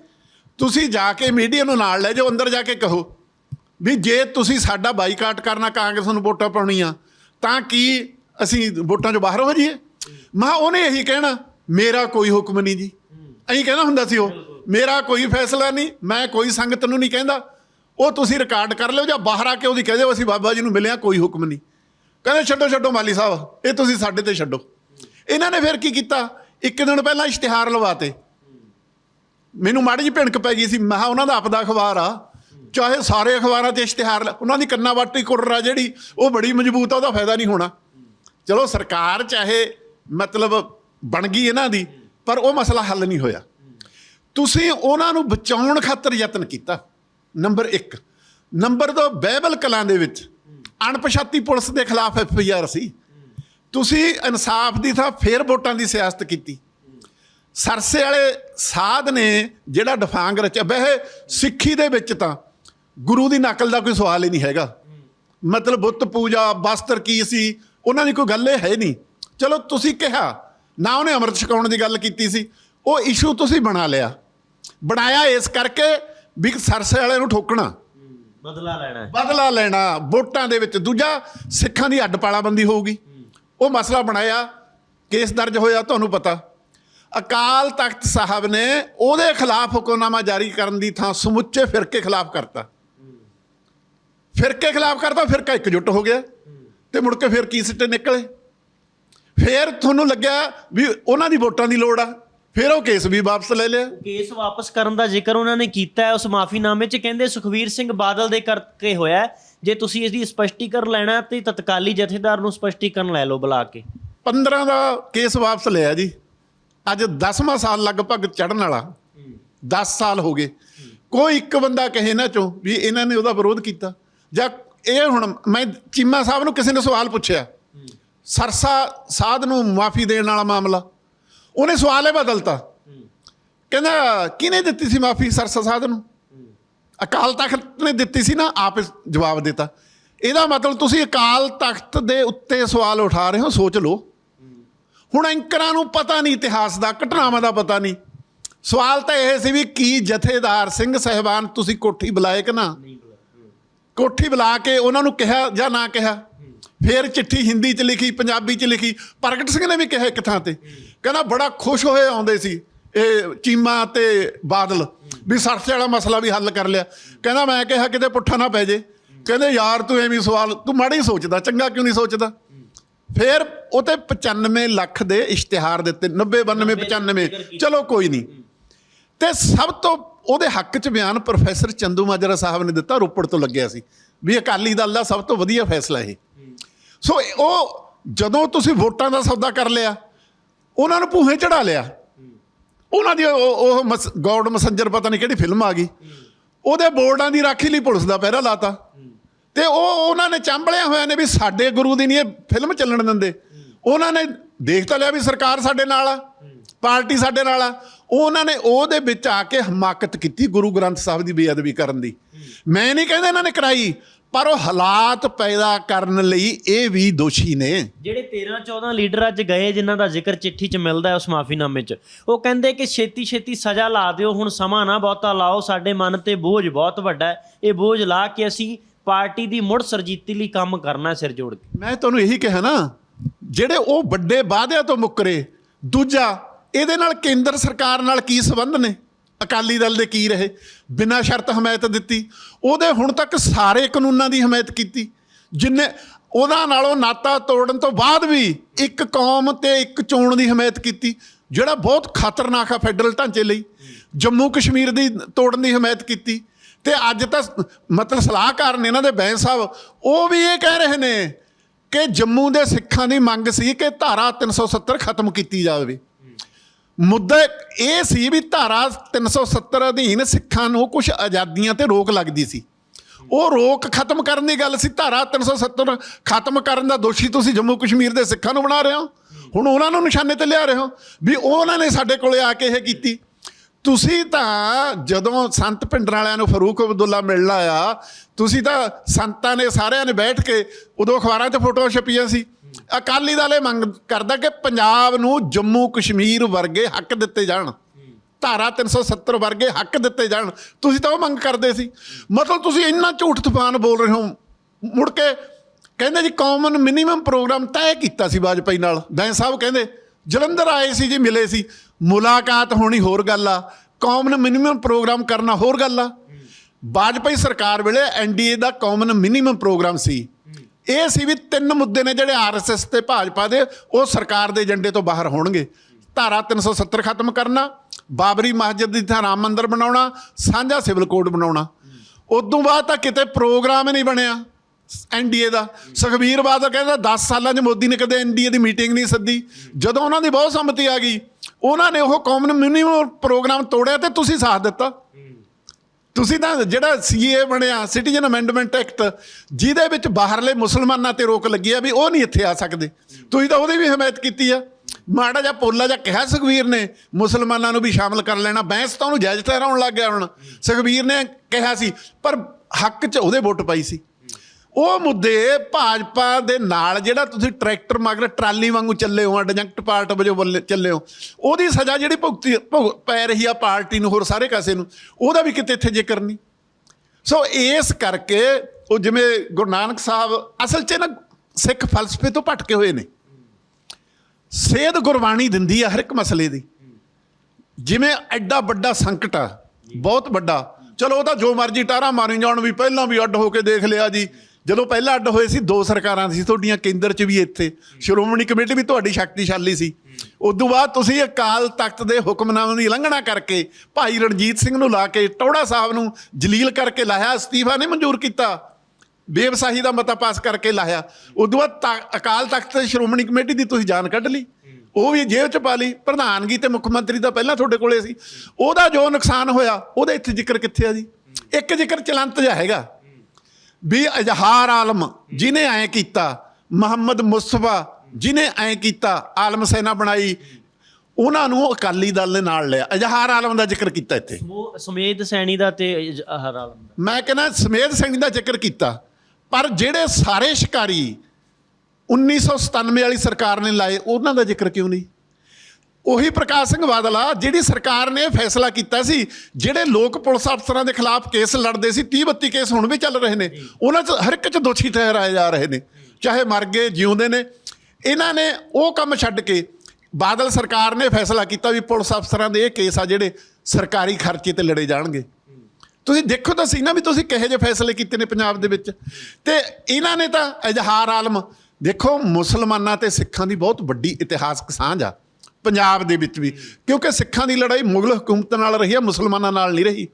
ਤੁਸੀਂ ਜਾ ਕੇ ਮੀਡੀਆ ਨੂੰ ਨਾਲ ਲੈ ਜਾਓ, ਅੰਦਰ ਜਾ ਕੇ ਕਹੋ ਵੀ ਜੇ ਤੁਸੀਂ ਸਾਡਾ ਬਾਈਕਾਟ ਕਰਨਾ, ਕਾਂਗਰਸ ਨੂੰ ਵੋਟਾਂ ਪਾਉਣੀਆਂ, ਤਾਂ ਕੀ ਅਸੀਂ ਵੋਟਾਂ 'ਚੋਂ ਬਾਹਰ ਹੋ ਜਾਈਏ? ਮਾ ਉਹਨੇ ਇਹੀ ਕਹਿਣਾ, ਮੇਰਾ ਕੋਈ ਹੁਕਮ ਨਹੀਂ ਜੀ। ਐਂ ਕਹਿੰਦਾ ਹੁੰਦਾ ਸੀ ਉਹ। ਮੇਰਾ ਕੋਈ ਫੈਸਲਾ ਨਹੀਂ, ਮੈਂ ਕੋਈ ਸੰਗਤ ਨੂੰ ਨਹੀਂ ਕਹਿੰਦਾ। ਉਹ ਤੁਸੀਂ ਰਿਕਾਰਡ ਕਰ ਲਿਓ ਜਾਂ ਬਾਹਰ ਆ ਕੇ ਉਹਦੀ ਕਹਿ ਦਿਓ, ਅਸੀਂ ਬਾਬਾ ਜੀ ਨੂੰ ਮਿਲਿਆ, ਕੋਈ ਹੁਕਮ ਨਹੀਂ। ਕਹਿੰਦੇ ਛੱਡੋ ਛੱਡੋ ਮਾਲੀ ਸਾਹਿਬ, ਇਹ ਤੁਸੀਂ ਸਾਡੇ ਤੇ ਛੱਡੋ। ਇਹਨਾਂ ਨੇ ਫਿਰ ਕੀ ਕੀਤਾ? ਇੱਕ ਦਿਨ ਪਹਿਲਾਂ ਇਸ਼ਤਿਹਾਰ ਲਵਾਤੇ। ਮੈਨੂੰ ਮਾੜੀ ਜਿਹੀ ਭਿਣਕ ਪੈ ਗਈ ਸੀ, ਮੈਂ ਕਿਹਾ, ਉਹਨਾਂ ਦਾ ਆਪਦਾ ਅਖਬਾਰ ਆ। ਚਾਹੇ ਸਾਰੇ ਅਖਬਾਰਾਂ 'ਚ ਇਸ਼ਤਿਹਾਰ ਉਹਨਾਂ ਦੀ ਕੰਨਾ ਵਾਟੀ ਕੁੜਰ ਜਿਹੜੀ, ਉਹ ਬੜੀ ਮਜ਼ਬੂਤ ਆ, ਉਹਦਾ ਫਾਇਦਾ ਨਹੀਂ ਹੋਣਾ। ਚਲੋ, ਸਰਕਾਰ ਚਾਹੇ ਮਤਲਬ ਬਣ ਗਈ ਇਹਨਾਂ ਦੀ, ਪਰ ਉਹ ਮਸਲਾ ਹੱਲ ਨਹੀਂ ਹੋਇਆ। ਤੁਸੀਂ ਉਹਨਾਂ ਨੂੰ ਬਚਾਉਣ ਖਾਤਰ ਯਤਨ ਕੀਤਾ। ਨੰਬਰ 1 ਨੰਬਰ 2 ਬਾਈਬਲ ਕਲਾਂ ਦੇ ਵਿੱਚ ਅਣਪਛਾਤੀ ਪੁਲਿਸ ਦੇ ਖਿਲਾਫ ਐਫ ਆਈ ਆਰ ਸੀ। ਤੁਸੀਂ ਇਨਸਾਫ ਦੀ ਥਾਂ ਫੇਰ ਵੋਟਾਂ ਦੀ ਸਿਆਸਤ ਕੀਤੀ। ਸਰਸੇ ਵਾਲੇ ਸਾਧ ਨੇ ਜਿਹੜਾ ਡਫਾਂਗ ਰਚਿਆ। ਵੈਸੇ ਸਿੱਖੀ ਦੇ ਵਿੱਚ ਤਾਂ ਗੁਰੂ ਦੀ ਨਕਲ ਦਾ ਕੋਈ ਸਵਾਲ ਹੀ ਨਹੀਂ ਹੈਗਾ। ਮਤਲਬ ਬੁੱਤ ਪੂਜਾ, ਬਸਤਰ ਕੀ ਸੀ, ਉਹਨਾਂ ਦੀ ਕੋਈ ਗੱਲ ਇਹ ਹੈ ਨਹੀਂ। ਚਲੋ ਤੁਸੀਂ ਕਿਹਾ, ਨਾ ਉਹਨੇ ਅੰਮ੍ਰਿਤ ਛਕਾਉਣ ਦੀ ਗੱਲ ਕੀਤੀ ਸੀ। ਉਹ ਇਸ਼ੂ ਤੁਸੀਂ ਬਣਾ ਲਿਆ। ਬਣਾਇਆ ਇਸ ਕਰਕੇ ਵੀ ਸਰਸੇ ਵਾਲੇ ਨੂੰ ਠੋਕਣਾ। ਬਦਲਾ ਲੈਣਾ ਹੈ। ਬਦਲਾ ਲੈਣਾ, ਵੋਟਾਂ ਦੇ ਵਿੱਚ। ਦੂਜਾ, ਸਿੱਖਾਂ ਦੀ ਅੱਡ ਪਾਲਾਬੰਦੀ ਹੋਊਗੀ। ਉਹ ਮਸਲਾ ਬਣਾਇਆ, ਕੇਸ ਦਰਜ ਹੋਇਆ, ਤੁਹਾਨੂੰ ਪਤਾ। ਅਕਾਲ ਤਖਤ ਸਾਹਿਬ ਨੇ ਉਹਦੇ ਖਿਲਾਫ ਹੁਕਮਨਾਮਾ ਜਾਰੀ ਕਰਨ ਦੀ ਥਾਂ ਸਮੁੱਚੇ ਫਿਰਕੇ ਖਿਲਾਫ ਕਰਤਾ। ਫਿਰਕੇ ਖਿਲਾਫ ਕਰਤਾ, ਫਿਰਕਾ ਇਕਜੁੱਟ ਹੋ ਗਿਆ। ਤੇ ਮੁੜ ਕੇ ਫਿਰ ਕੀ ਸਿੱਟੇ ਨਿਕਲੇ? ਫਿਰ ਤੁਹਾਨੂੰ ਲੱਗਿਆ ਵੀ ਉਹਨਾਂ ਦੀ ਵੋਟਾਂ ਦੀ ਲੋੜ ਆ। ਫਿਰ ਉਹ ਕੇਸ ਵੀ ਵਾਪਸ ਲੈ ਲਿਆ। ਕੇਸ ਵਾਪਸ ਕਰਨ ਦਾ ਜ਼ਿਕਰ ਉਹਨਾਂ ਨੇ ਕੀਤਾ ਹੈ। ਉਸ ਮਾਫੀਨਾਮੇ 'ਚ ਕਹਿੰਦੇ ਸੁਖਵੀਰ ਸਿੰਘ ਬਾਦਲ ਦੇ ਕਰਕੇ ਹੋਇਆ ਹੈ। ਜੇ ਤੁਸੀਂ ਇਸ ਦੀ ਸਪਸ਼ਟੀਕਰਨ ਲੈਣਾ ਹੈ ਤੇ ਤਤਕਾਲੀ ਜਥੇਦਾਰ ਨੂੰ ਸਪਸ਼ਟੀਕਰਨ ਲੈ ਲਓ ਬੁਲਾ ਕੇ। 15 ਦਾ ਕੇਸ ਵਾਪਸ ਲਿਆ ਜੀ। ਅੱਜ 10ਵਾਂ ਸਾਲ ਲਗਭਗ ਚੜਨ ਵਾਲਾ। 10 ਸਾਲ ਹੋ ਗਏ। ਕੋਈ ਇੱਕ ਬੰਦਾ ਕਹੇ ਨਾ ਚੋਂ ਵੀ ਇਹਨਾਂ ਨੇ ਉਹਦਾ ਵਿਰੋਧ ਕੀਤਾ। ਜਾਂ ਇਹ ਹੁਣ ਮੈਂ ਚੀਮਾ ਸਾਹਿਬ ਨੂੰ ਕਿਸੇ ਨੇ ਸਵਾਲ ਪੁੱਛਿਆ। ਸਰਸਾ ਸਾਧ ਨੂੰ ਮਾਫੀ ਦੇਣ ਵਾਲਾ ਮਾਮਲਾ। ਉਹਨੇ ਸਵਾਲ ਹੀ ਬਦਲਤਾ। ਕਹਿੰਦਾ ਕਿਹਨੇ ਦਿੱਤੀ ਸੀ ਮਾਫੀ ਸਰਸਾ ਸਾਧ ਨੂੰ ਅਕਾਲ ਤਖਤ ਨੇ ਦਿੱਤੀ ਸੀ ਨਾ ਆਪ ਜਵਾਬ ਦਿੱਤਾ। ਇਹਦਾ ਮਤਲਬ ਤੁਸੀਂ ਅਕਾਲ ਤਖਤ ਦੇ ਉੱਤੇ ਸਵਾਲ ਉਠਾ ਰਹੇ ਹੋ ਸੋਚ ਲਓ। ਹੁਣ ਐਂਕਰਾਂ ਨੂੰ ਪਤਾ ਨਹੀਂ ਇਤਿਹਾਸ ਦਾ ਘਟਨਾਵਾਂ ਦਾ ਪਤਾ ਨਹੀਂ। ਸਵਾਲ ਤਾਂ ਇਹ ਸੀ ਵੀ ਕੀ ਜਥੇਦਾਰ ਸਿੰਘ ਸਹਿਬਾਨ ਤੁਸੀਂ ਕੋਠੀ ਬੁਲਾਏ ਕਿ ਨਾ? ਕੋਠੀ ਬੁਲਾ ਕੇ ਉਹਨਾਂ ਨੂੰ ਕਿਹਾ ਜਾਂ ਨਾ ਕਿਹਾ? ਫਿਰ ਚਿੱਠੀ ਹਿੰਦੀ ਚ ਲਿਖੀ ਪੰਜਾਬੀ ਚ ਲਿਖੀ। ਪ੍ਰਗਟ ਸਿੰਘ ਨੇ ਵੀ ਕਿਹਾ ਇੱਕ ਥਾਂ ਤੇ। ਕਹਿੰਦਾ ਬੜਾ ਖੁਸ਼ ਹੋਏ ਆਉਂਦੇ ਸੀ ਇਹ ਚੀਮਾ ਤੇ ਬਾਦਲ ਵੀ ਸਰਸੇ ਵਾਲਾ ਮਸਲਾ ਵੀ ਹੱਲ ਕਰ ਲਿਆ। ਕਹਿੰਦਾ ਮੈਂ ਕਿਹਾ ਕਿਤੇ ਪੁੱਠਾ ਨਾ ਪੈ ਜੇ। ਕਹਿੰਦੇ ਯਾਰ ਤੂੰ ਐਵੇਂ ਸਵਾਲ ਤੂੰ ਮਾੜਾ ਸੋਚਦਾ ਚੰਗਾ ਕਿਉਂ ਨਹੀਂ ਸੋਚਦਾ? ਫਿਰ ਉਹ ਤੇ 95 ਲੱਖ ਦੇ ਇਸ਼ਤਿਹਾਰ ਦਿੱਤੇ 90 92 95 ਚਲੋ ਕੋਈ ਨਹੀਂ। ਤੇ ਸਭ ਤੋਂ ਉਹਦੇ ਹੱਕ 'ਚ ਬਿਆਨ ਪ੍ਰੋਫੈਸਰ ਚੰਦੂ ਮਾਜਰਾ ਸਾਹਿਬ ਨੇ ਦਿੱਤਾ ਰੋਪੜ ਤੋਂ ਲੱਗਿਆ ਸੀ। ਵੀ ਅਕਾਲੀ ਦਲ ਦਾ ਸਭ ਤੋਂ ਵਧੀਆ ਫੈਸਲਾ ਇਹ। ਸੋ ਉਹ ਜਦੋਂ ਤੁਸੀਂ ਵੋਟਾਂ ਦਾ ਸੌਦਾ ਕਰ ਲਿਆ, ਉਹਨਾਂ ਨੂੰ ਭੂਹੇ ਚੜਾ ਲਿਆ। ਉਹਨਾਂ ਦੀ ਉਹ ਗੌਡ ਮਸੰਜਰ ਪਤਾ ਨਹੀਂ ਕਿਹੜੀ ਫਿਲਮ ਆ ਗਈ। ਉਹਦੇ ਬੋਰਡਾਂ ਦੀ ਰਾਖੀ ਲਈ ਪੁਲਿਸ ਦਾ ਪਹਿਰਾ ਲਾਤਾ। ਤੇ ਉਹ, ਉਹਨਾਂ ਨੇ ਚਾਂਬਲਿਆ ਹੋਇਆ ਨੇ ਵੀ ਸਾਡੇ ਗੁਰੂ ਦੀ ਨਹੀਂ ਇਹ ਫਿਲਮ ਚੱਲਣ ਦਿੰਦੇ। ਉਹਨਾਂ ਨੇ ਦੇਖ ਤਾਂ ਲਿਆ ਵੀ ਸਰਕਾਰ ਸਾਡੇ ਨਾਲ ਆ, ਪਾਰਟੀ ਸਾਡੇ ਨਾਲ ਆ। ਉਹਨਾਂ ਨੇ ਉਹਦੇ ਵਿੱਚ ਆ ਕੇ ਹਮਾਕਤ ਕੀਤੀ ਗੁਰੂ ਗ੍ਰੰਥ ਸਾਹਿਬ ਦੀ ਬੇਅਦਬੀ ਕਰਨ ਦੀ। ਮੈਂ ਨਹੀਂ ਕਹਿੰਦਾ ਇਹਨਾਂ ਨੇ ਕਰਾਈ। ਪਰ ਉਹ ਹਾਲਾਤ ਪੈਦਾ ਕਰਨ ਲਈ ਇਹ ਵੀ ਦੋਸ਼ੀ ਨੇ। ਜਿਹੜੇ 13 14 ਲੀਡਰ ਅੱਜ ਗਏ ਜਿਨ੍ਹਾਂ ਦਾ ਜ਼ਿਕਰ ਚਿੱਠੀ 'ਚ ਮਿਲਦਾ ਹੈ ਉਸ ਮਾਫੀਨਾਮੇ 'ਚ। ਉਹ ਕਹਿੰਦੇ ਕਿ ਛੇਤੀ ਛੇਤੀ ਸਜ਼ਾ ਲਾ ਦਿਓ ਹੁਣ ਸਮਾਂ ਨਾ ਬਹੁਤਾ ਲਾਓ ਸਾਡੇ ਮਨ ਤੇ ਬੋਝ ਬਹੁਤ ਵੱਡਾ ਹੈ। ਇਹ ਬੋਝ ਲਾ ਕੇ ਅਸੀਂ ਪਾਰਟੀ ਦੀ ਮੁੜ ਸਰਜੀਤੀ ਲਈ ਕੰਮ ਕਰਨਾ ਸਿਰ ਜੋੜ ਕੇ। ਮੈਂ ਤੁਹਾਨੂੰ ਇਹੀ ਕਿਹਾ ਨਾ ਜਿਹੜੇ ਉਹ ਵੱਡੇ ਵਾਅਦਿਆਂ ਤੋਂ ਮੁੱਕਰੇ ਦੂਜਾ ਇਹਦੇ ਨਾਲ ਕੇਂਦਰ ਸਰਕਾਰ ਨਾਲ ਕੀ ਸੰਬੰਧ ਨੇ? ਅਕਾਲੀ ਦਲ ਦੇ ਕੀ ਰਹੇ? ਬਿਨਾਂ ਸ਼ਰਤ ਹਮਾਇਤ ਦਿੱਤੀ। ਉਹਦੇ ਹੁਣ ਤੱਕ ਸਾਰੇ ਕਾਨੂੰਨਾਂ ਦੀ ਹਮਾਇਤ ਕੀਤੀ। ਜਿੰਨੇ ਉਹਦਾ ਨਾਲੋਂ ਨਾਤਾ ਤੋੜਨ ਤੋਂ ਬਾਅਦ ਵੀ ਇੱਕ ਕੌਮ ਤੇ ਇੱਕ ਚੋਣ ਦੀ ਹਮਾਇਤ ਕੀਤੀ, ਜਿਹੜਾ ਬਹੁਤ ਖਤਰਨਾਕ ਆ ਫੈਡਰਲ ਢਾਂਚੇ ਲਈ। ਜੰਮੂ ਕਸ਼ਮੀਰ ਦੀ ਤੋੜਨ ਦੀ ਹਮਾਇਤ ਕੀਤੀ। ਤੇ ਅੱਜ ਤਾਂ ਮਤਲਬ ਸਲਾਹਕਾਰ ਨੇ ਇਹਨਾਂ ਦੇ ਬੈਂਸ ਸਾਹਿਬ, ਉਹ ਵੀ ਇਹ ਕਹਿ ਰਹੇ ਨੇ ਕਿ ਜੰਮੂ ਦੇ ਸਿੱਖਾਂ ਦੀ ਮੰਗ ਸੀ ਕਿ ਧਾਰਾ 370 ਖਤਮ ਕੀਤੀ ਜਾਵੇ। ਮੁੱਦਾ ਇਹ ਸੀ ਵੀ ਧਾਰਾ 370 ਅਧੀਨ ਸਿੱਖਾਂ ਨੂੰ ਕੁਝ ਆਜ਼ਾਦੀਆਂ ਤੇ ਰੋਕ ਲੱਗਦੀ ਸੀ। ਉਹ ਰੋਕ ਖਤਮ ਕਰਨ ਦੀ ਗੱਲ ਸੀ। ਧਾਰਾ 370 ਖਤਮ ਕਰਨ ਦਾ ਦੋਸ਼ੀ ਤੁਸੀਂ ਜੰਮੂ ਕਸ਼ਮੀਰ ਦੇ ਸਿੱਖਾਂ ਨੂੰ ਬਣਾ ਰਹੇ ਹੋ। ਹੁਣ ਉਹਨਾਂ ਨੂੰ ਨਿਸ਼ਾਨੇ ਤੇ ਲਿਆ ਰਹੇ ਹੋ ਵੀ ਉਹਨਾਂ ਨੇ ਸਾਡੇ ਕੋਲੇ ਆ ਕੇ ਇਹ ਕੀਤੀ। ਤੁਸੀਂ ਤਾਂ ਜਦੋਂ ਸੰਤ ਪਿੰਡਰ ਵਾਲਿਆਂ ਨੂੰ ਫਰੂਕ ਅਬਦੁੱਲਾ ਮਿਲਣ ਆਇਆ, ਤੁਸੀਂ ਤਾਂ ਸੰਤਾਂ ਨੇ ਸਾਰਿਆਂ ਨੇ ਬੈਠ ਕੇ ਉਦੋਂ ਅਖਬਾਰਾਂ 'ਚ ਫੋਟੋਆਂ ਛਪੀਆਂ ਸੀ। ਅਕਾਲੀ ਦਲ ਇਹ ਮੰਗ ਕਰਦਾ ਕਿ ਪੰਜਾਬ ਨੂੰ ਜੰਮੂ ਕਸ਼ਮੀਰ ਵਰਗੇ ਹੱਕ ਦਿੱਤੇ ਜਾਣ। ਧਾਰਾ 370 ਵਰਗੇ ਹੱਕ ਦਿੱਤੇ ਜਾਣ। ਤੁਸੀਂ ਤਾਂ ਉਹ ਮੰਗ ਕਰਦੇ ਸੀ। ਮਤਲਬ ਤੁਸੀਂ ਇੰਨਾ ਝੂਠ ਤੂਫਾਨ ਬੋਲ ਰਹੇ ਹੋ। ਮੁੜ ਕੇ ਕਹਿੰਦੇ ਜੀ ਕਾਮਨ ਮਿਨੀਮਮ ਪ੍ਰੋਗਰਾਮ ਤੈਅ ਕੀਤਾ ਸੀ ਵਾਜਪਾਈ ਨਾਲ। ਬੈਂ ਸਾਹਿਬ ਕਹਿੰਦੇ ਜਲੰਧਰ ਆਏ ਸੀ ਜੀ ਮਿਲੇ ਸੀ। ਮੁਲਾਕਾਤ ਹੋਣੀ ਹੋਰ ਗੱਲ ਆ। ਕਾਮਨ ਮਿਨੀਮਮ ਪ੍ਰੋਗਰਾਮ ਕਰਨਾ ਹੋਰ ਗੱਲ ਆ। ਵਾਜਪਾਈ ਸਰਕਾਰ ਵੇਲੇ ਐਨਡੀਏ ਦਾ ਕਾਮਨ ਮਿਨੀਮਮ ਪ੍ਰੋਗਰਾਮ ਸੀ। ਇਹ ਸੀ ਵੀ ਤਿੰਨ ਮੁੱਦੇ ਨੇ ਜਿਹੜੇ ਆਰਐਸਐਸ ਤੇ ਭਾਜਪਾ ਦੇ, ਉਹ ਸਰਕਾਰ ਦੇ ਏਜੰਡੇ ਤੋਂ ਬਾਹਰ ਹੋਣਗੇ। ਧਾਰਾ 370 ਖਤਮ ਕਰਨਾ, ਬਾਬਰੀ ਮਸਜਿਦ ਦੀ ਥਾਂ ਰਾਮ ਮੰਦਿਰ ਬਣਾਉਣਾ, ਸਾਂਝਾ ਸਿਵਲ ਕੋਡ ਬਣਾਉਣਾ। ਉਦੋਂ ਬਾਅਦ ਤਾਂ ਕਿਤੇ ਪ੍ਰੋਗਰਾਮ ਨਹੀਂ ਬਣਿਆ ਐਨਡੀਏ ਦਾ। ਸੁਖਬੀਰ ਬਾਦਲ ਕਹਿੰਦਾ 10 ਸਾਲਾਂ 'ਚ ਮੋਦੀ ਨੇ ਕਦੇ ਐਨਡੀਏ ਦੀ ਮੀਟਿੰਗ ਨਹੀਂ ਸੱਦੀ। ਜਦੋਂ ਉਹਨਾਂ ਦੀ ਬਹੁਤ ਸੰਮਤੀ ਆ ਗਈ, ਉਹਨਾਂ ਨੇ ਉਹ ਕਾਮਨ ਮਿਨੀਮਮ ਪ੍ਰੋਗਰਾਮ ਤੋੜਿਆ ਤੇ ਤੁਸੀਂ ਸਾਥ ਦਿੱਤਾ। ਤੁਸੀਂ ਤਾਂ ਜਿਹੜਾ ਸੀਏ ਬਣਿਆ ਸਿਟੀਜ਼ਨ ਅਮੈਂਡਮੈਂਟ ਐਕਟ ਜਿਹਦੇ ਵਿੱਚ ਬਾਹਰਲੇ ਮੁਸਲਮਾਨਾਂ ਤੇ ਰੋਕ ਲੱਗੀ ਆ ਵੀ ਉਹ ਨਹੀਂ ਇੱਥੇ ਆ ਸਕਦੇ। ਤੁਸੀਂ ਤਾਂ ਉਹਦੀ ਵੀ ਹਮਾਇਤ ਕੀਤੀ ਆ। ਮਾੜਾ ਜਿਹਾ ਪੋਲਾ ਜਿਹਾ ਕਿਹਾ ਸੁਖਵੀਰ ਨੇ, ਮੁਸਲਮਾਨਾਂ ਨੂੰ ਵੀ ਸ਼ਾਮਲ ਕਰ ਲੈਣਾ ਬੈਂਸ ਤਾਂ ਉਹਨੂੰ ਜਾਇਜ਼ ਠਹਿਰਾਉਣ ਲੱਗ ਗਿਆ ਹੁਣ। ਸੁਖਵੀਰ ਨੇ ਕਿਹਾ ਸੀ, ਪਰ ਹੱਕ 'ਚ ਉਹਦੇ ਵੋਟ ਪਾਈ ਸੀ। ਉਹ ਮੁੱਦੇ ਭਾਜਪਾ ਦੇ ਨਾਲ ਜਿਹੜਾ ਤੁਸੀਂ ਟਰੈਕਟਰ ਮਗਰ ਟਰਾਲੀ ਵਾਂਗੂ ਚੱਲੇ ਹੋ ਐਡਜੰਕਟ ਪਾਰਟ ਵਜੋਂ ਬੱਲੇ- ਚੱਲੇ ਹੋ, ਉਹਦੀ ਸਜ਼ਾ ਜਿਹੜੀ ਭੁਗਤੀ ਭੁਗ- ਪੈ ਰਹੀ ਆ ਪਾਰਟੀ ਨੂੰ ਹੋਰ ਸਾਰੇ ਕਾਸੇ ਨੂੰ, ਉਹਦਾ ਵੀ ਕਿਤੇ ਇੱਥੇ ਜ਼ਿਕਰ ਨਹੀਂ। ਸੋ ਇਸ ਕਰਕੇ ਉਹ ਜਿਵੇਂ ਗੁਰੂ ਨਾਨਕ ਸਾਹਿਬ ਅਸਲ 'ਚ ਨਾ ਸਿੱਖ ਫਲਸਫੇ ਤੋਂ ਭਟਕੇ ਹੋਏ ਨੇ। ਸੇਧ ਗੁਰਬਾਣੀ ਦਿੰਦੀ ਆ ਹਰ ਇੱਕ ਮਸਲੇ ਦੀ। ਜਿਵੇਂ ਐਡਾ ਵੱਡਾ ਸੰਕਟ ਆ, ਬਹੁਤ ਵੱਡਾ। ਚਲੋ ਉਹ ਤਾਂ ਜੋ ਮਰਜ਼ੀ ਟਾਰਾ ਮਾਰੀ ਜਾਣ ਵੀ, ਪਹਿਲਾਂ ਵੀ ਅੱਡ ਹੋ ਕੇ ਦੇਖ ਲਿਆ ਜੀ। ਜਦੋਂ ਪਹਿਲਾਂ ਅੱਡ ਹੋਏ ਸੀ ਦੋ ਸਰਕਾਰਾਂ ਸੀ ਤੁਹਾਡੀਆਂ ਕੇਂਦਰ 'ਚ ਵੀ ਇੱਥੇ। ਸ਼੍ਰੋਮਣੀ ਕਮੇਟੀ ਵੀ ਤੁਹਾਡੀ ਸ਼ਕਤੀਸ਼ਾਲੀ ਸੀ। ਉਦੋਂ ਬਾਅਦ ਤੁਸੀਂ ਅਕਾਲ ਤਖਤ ਦੇ ਹੁਕਮਨਾਮੇ ਦੀ ਉਲੰਘਣਾ ਕਰਕੇ ਭਾਈ ਰਣਜੀਤ ਸਿੰਘ ਨੂੰ ਲਾ ਕੇ ਟੌੜਾ ਸਾਹਿਬ ਨੂੰ ਜਲੀਲ ਕਰਕੇ ਲਾਇਆ ਅਸਤੀਫਾ ਨਹੀਂ ਮਨਜ਼ੂਰ ਕੀਤਾ। ਬੇਵਸਾਹੀ ਦਾ ਮਤਾ ਪਾਸ ਕਰਕੇ ਲਾਇਆ ਬਾਅਦ ਤਾ- ਅਕਾਲ ਤਖਤ ਤੇ ਸ਼੍ਰੋਮਣੀ ਕਮੇਟੀ ਦੀ ਤੁਸੀਂ ਜਾਨ ਕੱਢ ਲਈ। ਉਹ ਵੀ ਜੇਲ੍ਹ ਚ ਪਾ ਲਈ। ਪ੍ਰਧਾਨਗੀ ਤੇ ਮੁੱਖ ਮੰਤਰੀ ਦਾ ਪਹਿਲਾਂ ਤੁਹਾਡੇ ਕੋਲੇ ਸੀ। ਉਹਦਾ ਜੋ ਨੁਕਸਾਨ ਹੋਇਆ ਉਹਦਾ ਇੱਥੇ ਜ਼ਿਕਰ ਕਿੱਥੇ ਆ ਜੀ? ਇੱਕ ਜ਼ਿਕਰ ਚਲੰਤ ਜਿਹਾ ਹੈਗਾ। ਵੀ ਅਜ਼ਹਾਰ ਆਲਮ ਜਿਨੇ ਐ ਕੀਤਾ ਮੁਹੰਮਦ ਮੁਸਤਫਾ ਜਿਨੇ ਐ ਕੀਤਾ ਆਲਮ ਸੈਨਾ ਬਣਾਈ ਉਹਨਾਂ ਨੂੰ ਅਕਾਲੀ ਦਲ ਨੇ ਨਾਲ ਲਿਆ। ਅਜ਼ਹਾਰ ਆਲਮ ਦਾ ਜ਼ਿਕਰ ਕੀਤਾ ਇੱਥੇ। ਸਮੇਤ ਸੈਣੀ ਦਾ ਤੇ ਹਰ ਆਲਮ ਦਾ। ਮੈਂ ਕਹਿੰਦਾ ਸਮੇਧ ਸਿੰਘ ਦਾ ਜ਼ਿਕਰ ਕੀਤਾ ਪਰ ਜਿਹੜੇ ਸਾਰੇ ਸ਼ਿਕਾਰੀ 1997 ਵਾਲੀ ਸਰਕਾਰ ਨੇ ਲਾਏ ਉਹਨਾਂ ਦਾ ਜ਼ਿਕਰ ਕਿਉਂ ਨਹੀਂ? ਉਹੀ ਪ੍ਰਕਾਸ਼ ਸਿੰਘ ਬਾਦਲ ਆ ਜਿਹੜੀ ਸਰਕਾਰ ਨੇ ਫੈਸਲਾ ਕੀਤਾ ਸੀ, ਜਿਹੜੇ ਲੋਕ ਪੁਲਿਸ ਅਫਸਰਾਂ ਦੇ ਖਿਲਾਫ ਕੇਸ ਲੜਦੇ ਸੀ 30 32 ਕੇਸ ਹੁਣ ਵੀ ਚੱਲ ਰਹੇ ਨੇ, ਉਹਨਾਂ 'ਚ ਹਰ ਇੱਕ 'ਚ ਦੋਸ਼ੀ ਠਹਿਰਾਏ ਜਾ ਰਹੇ ਨੇ, ਚਾਹੇ ਮਰ ਗਏ, ਜਿਉਂਦੇ ਨੇ। ਇਹਨਾਂ ਨੇ ਉਹ ਕੰਮ ਛੱਡ ਕੇ ਬਾਦਲ ਸਰਕਾਰ ਨੇ ਫੈਸਲਾ ਕੀਤਾ ਵੀ ਪੁਲਿਸ ਅਫਸਰਾਂ ਦੇ ਇਹ ਕੇਸ ਆ ਜਿਹੜੇ ਸਰਕਾਰੀ ਖਰਚੇ ਤੇ ਲੜੇ ਜਾਣਗੇ। ਤੁਸੀਂ ਦੇਖੋ ਤਾਂ ਸੀ ਨਾ ਵੀ ਤੁਸੀਂ ਕਿਹੋ ਜਿਹੇ ਫੈਸਲੇ ਕੀਤੇ ਨੇ ਪੰਜਾਬ ਦੇ ਵਿੱਚ। ਤੇ ਇਹਨਾਂ ਨੇ ਤਾਂ ਇਜ਼ਹਾਰ ਆਲਮ, ਦੇਖੋ ਮੁਸਲਮਾਨਾਂ ਤੇ ਸਿੱਖਾਂ ਦੀ ਬਹੁਤ ਵੱਡੀ ਇਤਿਹਾਸਕ ਸਾਂਝ ਆ। ਪੰਜਾਬ ਦੇ ਵਿੱਚ ਵੀ। ਕਿਉਂਕਿ ਸਿੱਖਾਂ ਦੀ ਲੜਾਈ ਮੁਗਲ ਹਕੂਮਤ ਨਾਲ ਰਹੀ ਆ, ਮੁਸਲਮਾਨਾਂ ਨਾਲ ਨਹੀਂ ਰਹੀ।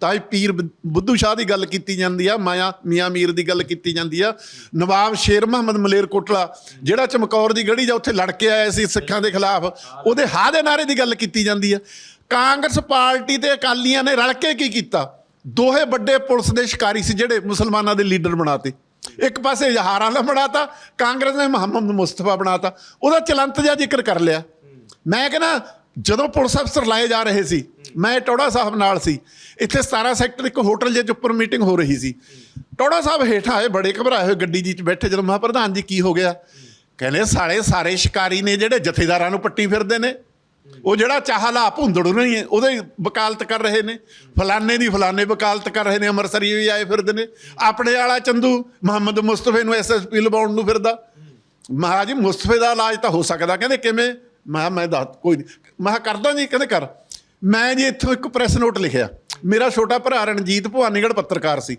ਤਾਂ ਇਹ ਪੀਰ ਬ- ਬੁੱਧੂ ਸ਼ਾਹ ਦੀ ਗੱਲ ਕੀਤੀ ਜਾਂਦੀ ਆ, ਮਾਇਆ, ਮੀਆਂ ਮੀਰ ਦੀ ਗੱਲ ਕੀਤੀ ਜਾਂਦੀ ਆ। ਨਵਾਬ ਸ਼ੇਰ ਮੁਹੰਮਦ ਮਲੇਰ ਕੋਟਲਾ, ਜਿਹੜਾ ਚਮਕੌਰ ਦੀ ਗੜੀ ਜਾਂ ਉੱਥੇ ਲੜ ਕੇ ਆਇਆ ਸੀ ਸਿੱਖਾਂ ਦੇ ਖਿਲਾਫ, ਉਹਦੇ ਹਾ ਦੇ ਨਾਰੇ ਦੀ ਗੱਲ ਕੀਤੀ ਜਾਂਦੀ ਆ। ਕਾਂਗਰਸ ਪਾਰਟੀ ਤੇ ਅਕਾਲੀਆਂ ਨੇ ਰਲ ਕੇ ਕੀ ਕੀਤਾ? ਦੋਹੇ ਵੱਡੇ ਪੁਲਿਸ ਦੇ ਸ਼ਿਕਾਰੀ ਸੀ ਜਿਹੜੇ ਮੁਸਲਮਾਨਾਂ ਦੇ ਲੀਡਰ ਬਣਾਤੇ। ਇੱਕ ਪਾਸੇ ਜਹਾਰ ਆਲਮ ਬਣਾਤਾ, ਕਾਂਗਰਸ ਨੇ ਮੁਹੰਮਦ ਮੁਸਤਫਾ ਬਣਾਤਾ। ਉਹਦਾ ਚਲੰਤ ਜਿਹਾ ਜ਼ਿਕਰ ਕਰ ਲਿਆ। ਮੈਂ ਕਹਿੰਦਾ, ਜਦੋਂ ਪੁਲਿਸ ਅਫਸਰ ਲਾਏ ਜਾ ਰਹੇ ਸੀ, ਮੈਂ ਟੋੜਾ ਸਾਹਿਬ ਨਾਲ ਸੀ, ਇੱਥੇ 17 ਸੈਕਟਰ ਇੱਕ ਹੋਟਲ ਜੇ 'ਚ ਉੱਪਰ ਮੀਟਿੰਗ ਹੋ ਰਹੀ ਸੀ। ਟੋੜਾ ਸਾਹਿਬ ਹੇਠਾਂ ਆਏ, ਬੜੇ ਘਬਰਾਏ ਹੋਏ ਗੱਡੀ ਜੀ 'ਚ ਬੈਠੇ, ਜਦੋਂ ਮਹਾ ਪ੍ਰਧਾਨ ਜੀ ਕੀ ਹੋ ਗਿਆ? ਕਹਿੰਦੇ, ਸਾਲੇ ਸਾਰੇ ਸ਼ਿਕਾਰੀ ਨੇ ਜਿਹੜੇ ਜਥੇਦਾਰਾਂ ਨੂੰ ਪੱਟੀ ਫਿਰਦੇ ਨੇ। ਉਹ ਜਿਹੜਾ ਚਾਹਲਾ ਭੁੰਦੜ ਨਹੀਂ ਹੈ ਉਹਦੇ ਵਕਾਲਤ ਕਰ ਰਹੇ ਨੇ। ਫਲਾਨੇ ਦੀ ਫਲਾਨੇ ਵਕਾਲਤ ਕਰ ਰਹੇ ਨੇ, ਅੰਮ੍ਰਿਤਸਰੀ ਵੀ ਆਏ ਫਿਰਦੇ ਨੇ। ਆਪਣੇ ਵਾਲਾ ਚੰਦੂ, ਮੁਹੰਮਦ ਮੁਸਤਫੇ ਨੂੰ ਐਸਐਸਪੀ ਲਵਾਉਣ ਨੂੰ ਫਿਰਦਾ। ਮਹਾਰਾਜ ਮੁਸਤਫੇ ਦਾ ਇਲਾਜ ਤਾਂ ਹੋ ਸਕਦਾ। ਕਹਿੰਦੇ, ਕਿਵੇਂ? ਮੈਂ ਕਿਹਾ, ਮੈਂ ਦੱਸ, ਕੋਈ ਨਹੀਂ ਮੈਂ ਕਿਹਾ, ਕਰਦਾ ਜੀ ਕਹਿੰਦੇ ਕਰ। ਮੈਂ ਜੀ ਇੱਥੋਂ ਇੱਕ ਪ੍ਰੈਸ ਨੋਟ ਲਿਖਿਆ। ਮੇਰਾ ਛੋਟਾ ਭਰਾ ਰਣਜੀਤ ਭਵਾਨੀਗੜ੍ਹ ਪੱਤਰਕਾਰ ਸੀ।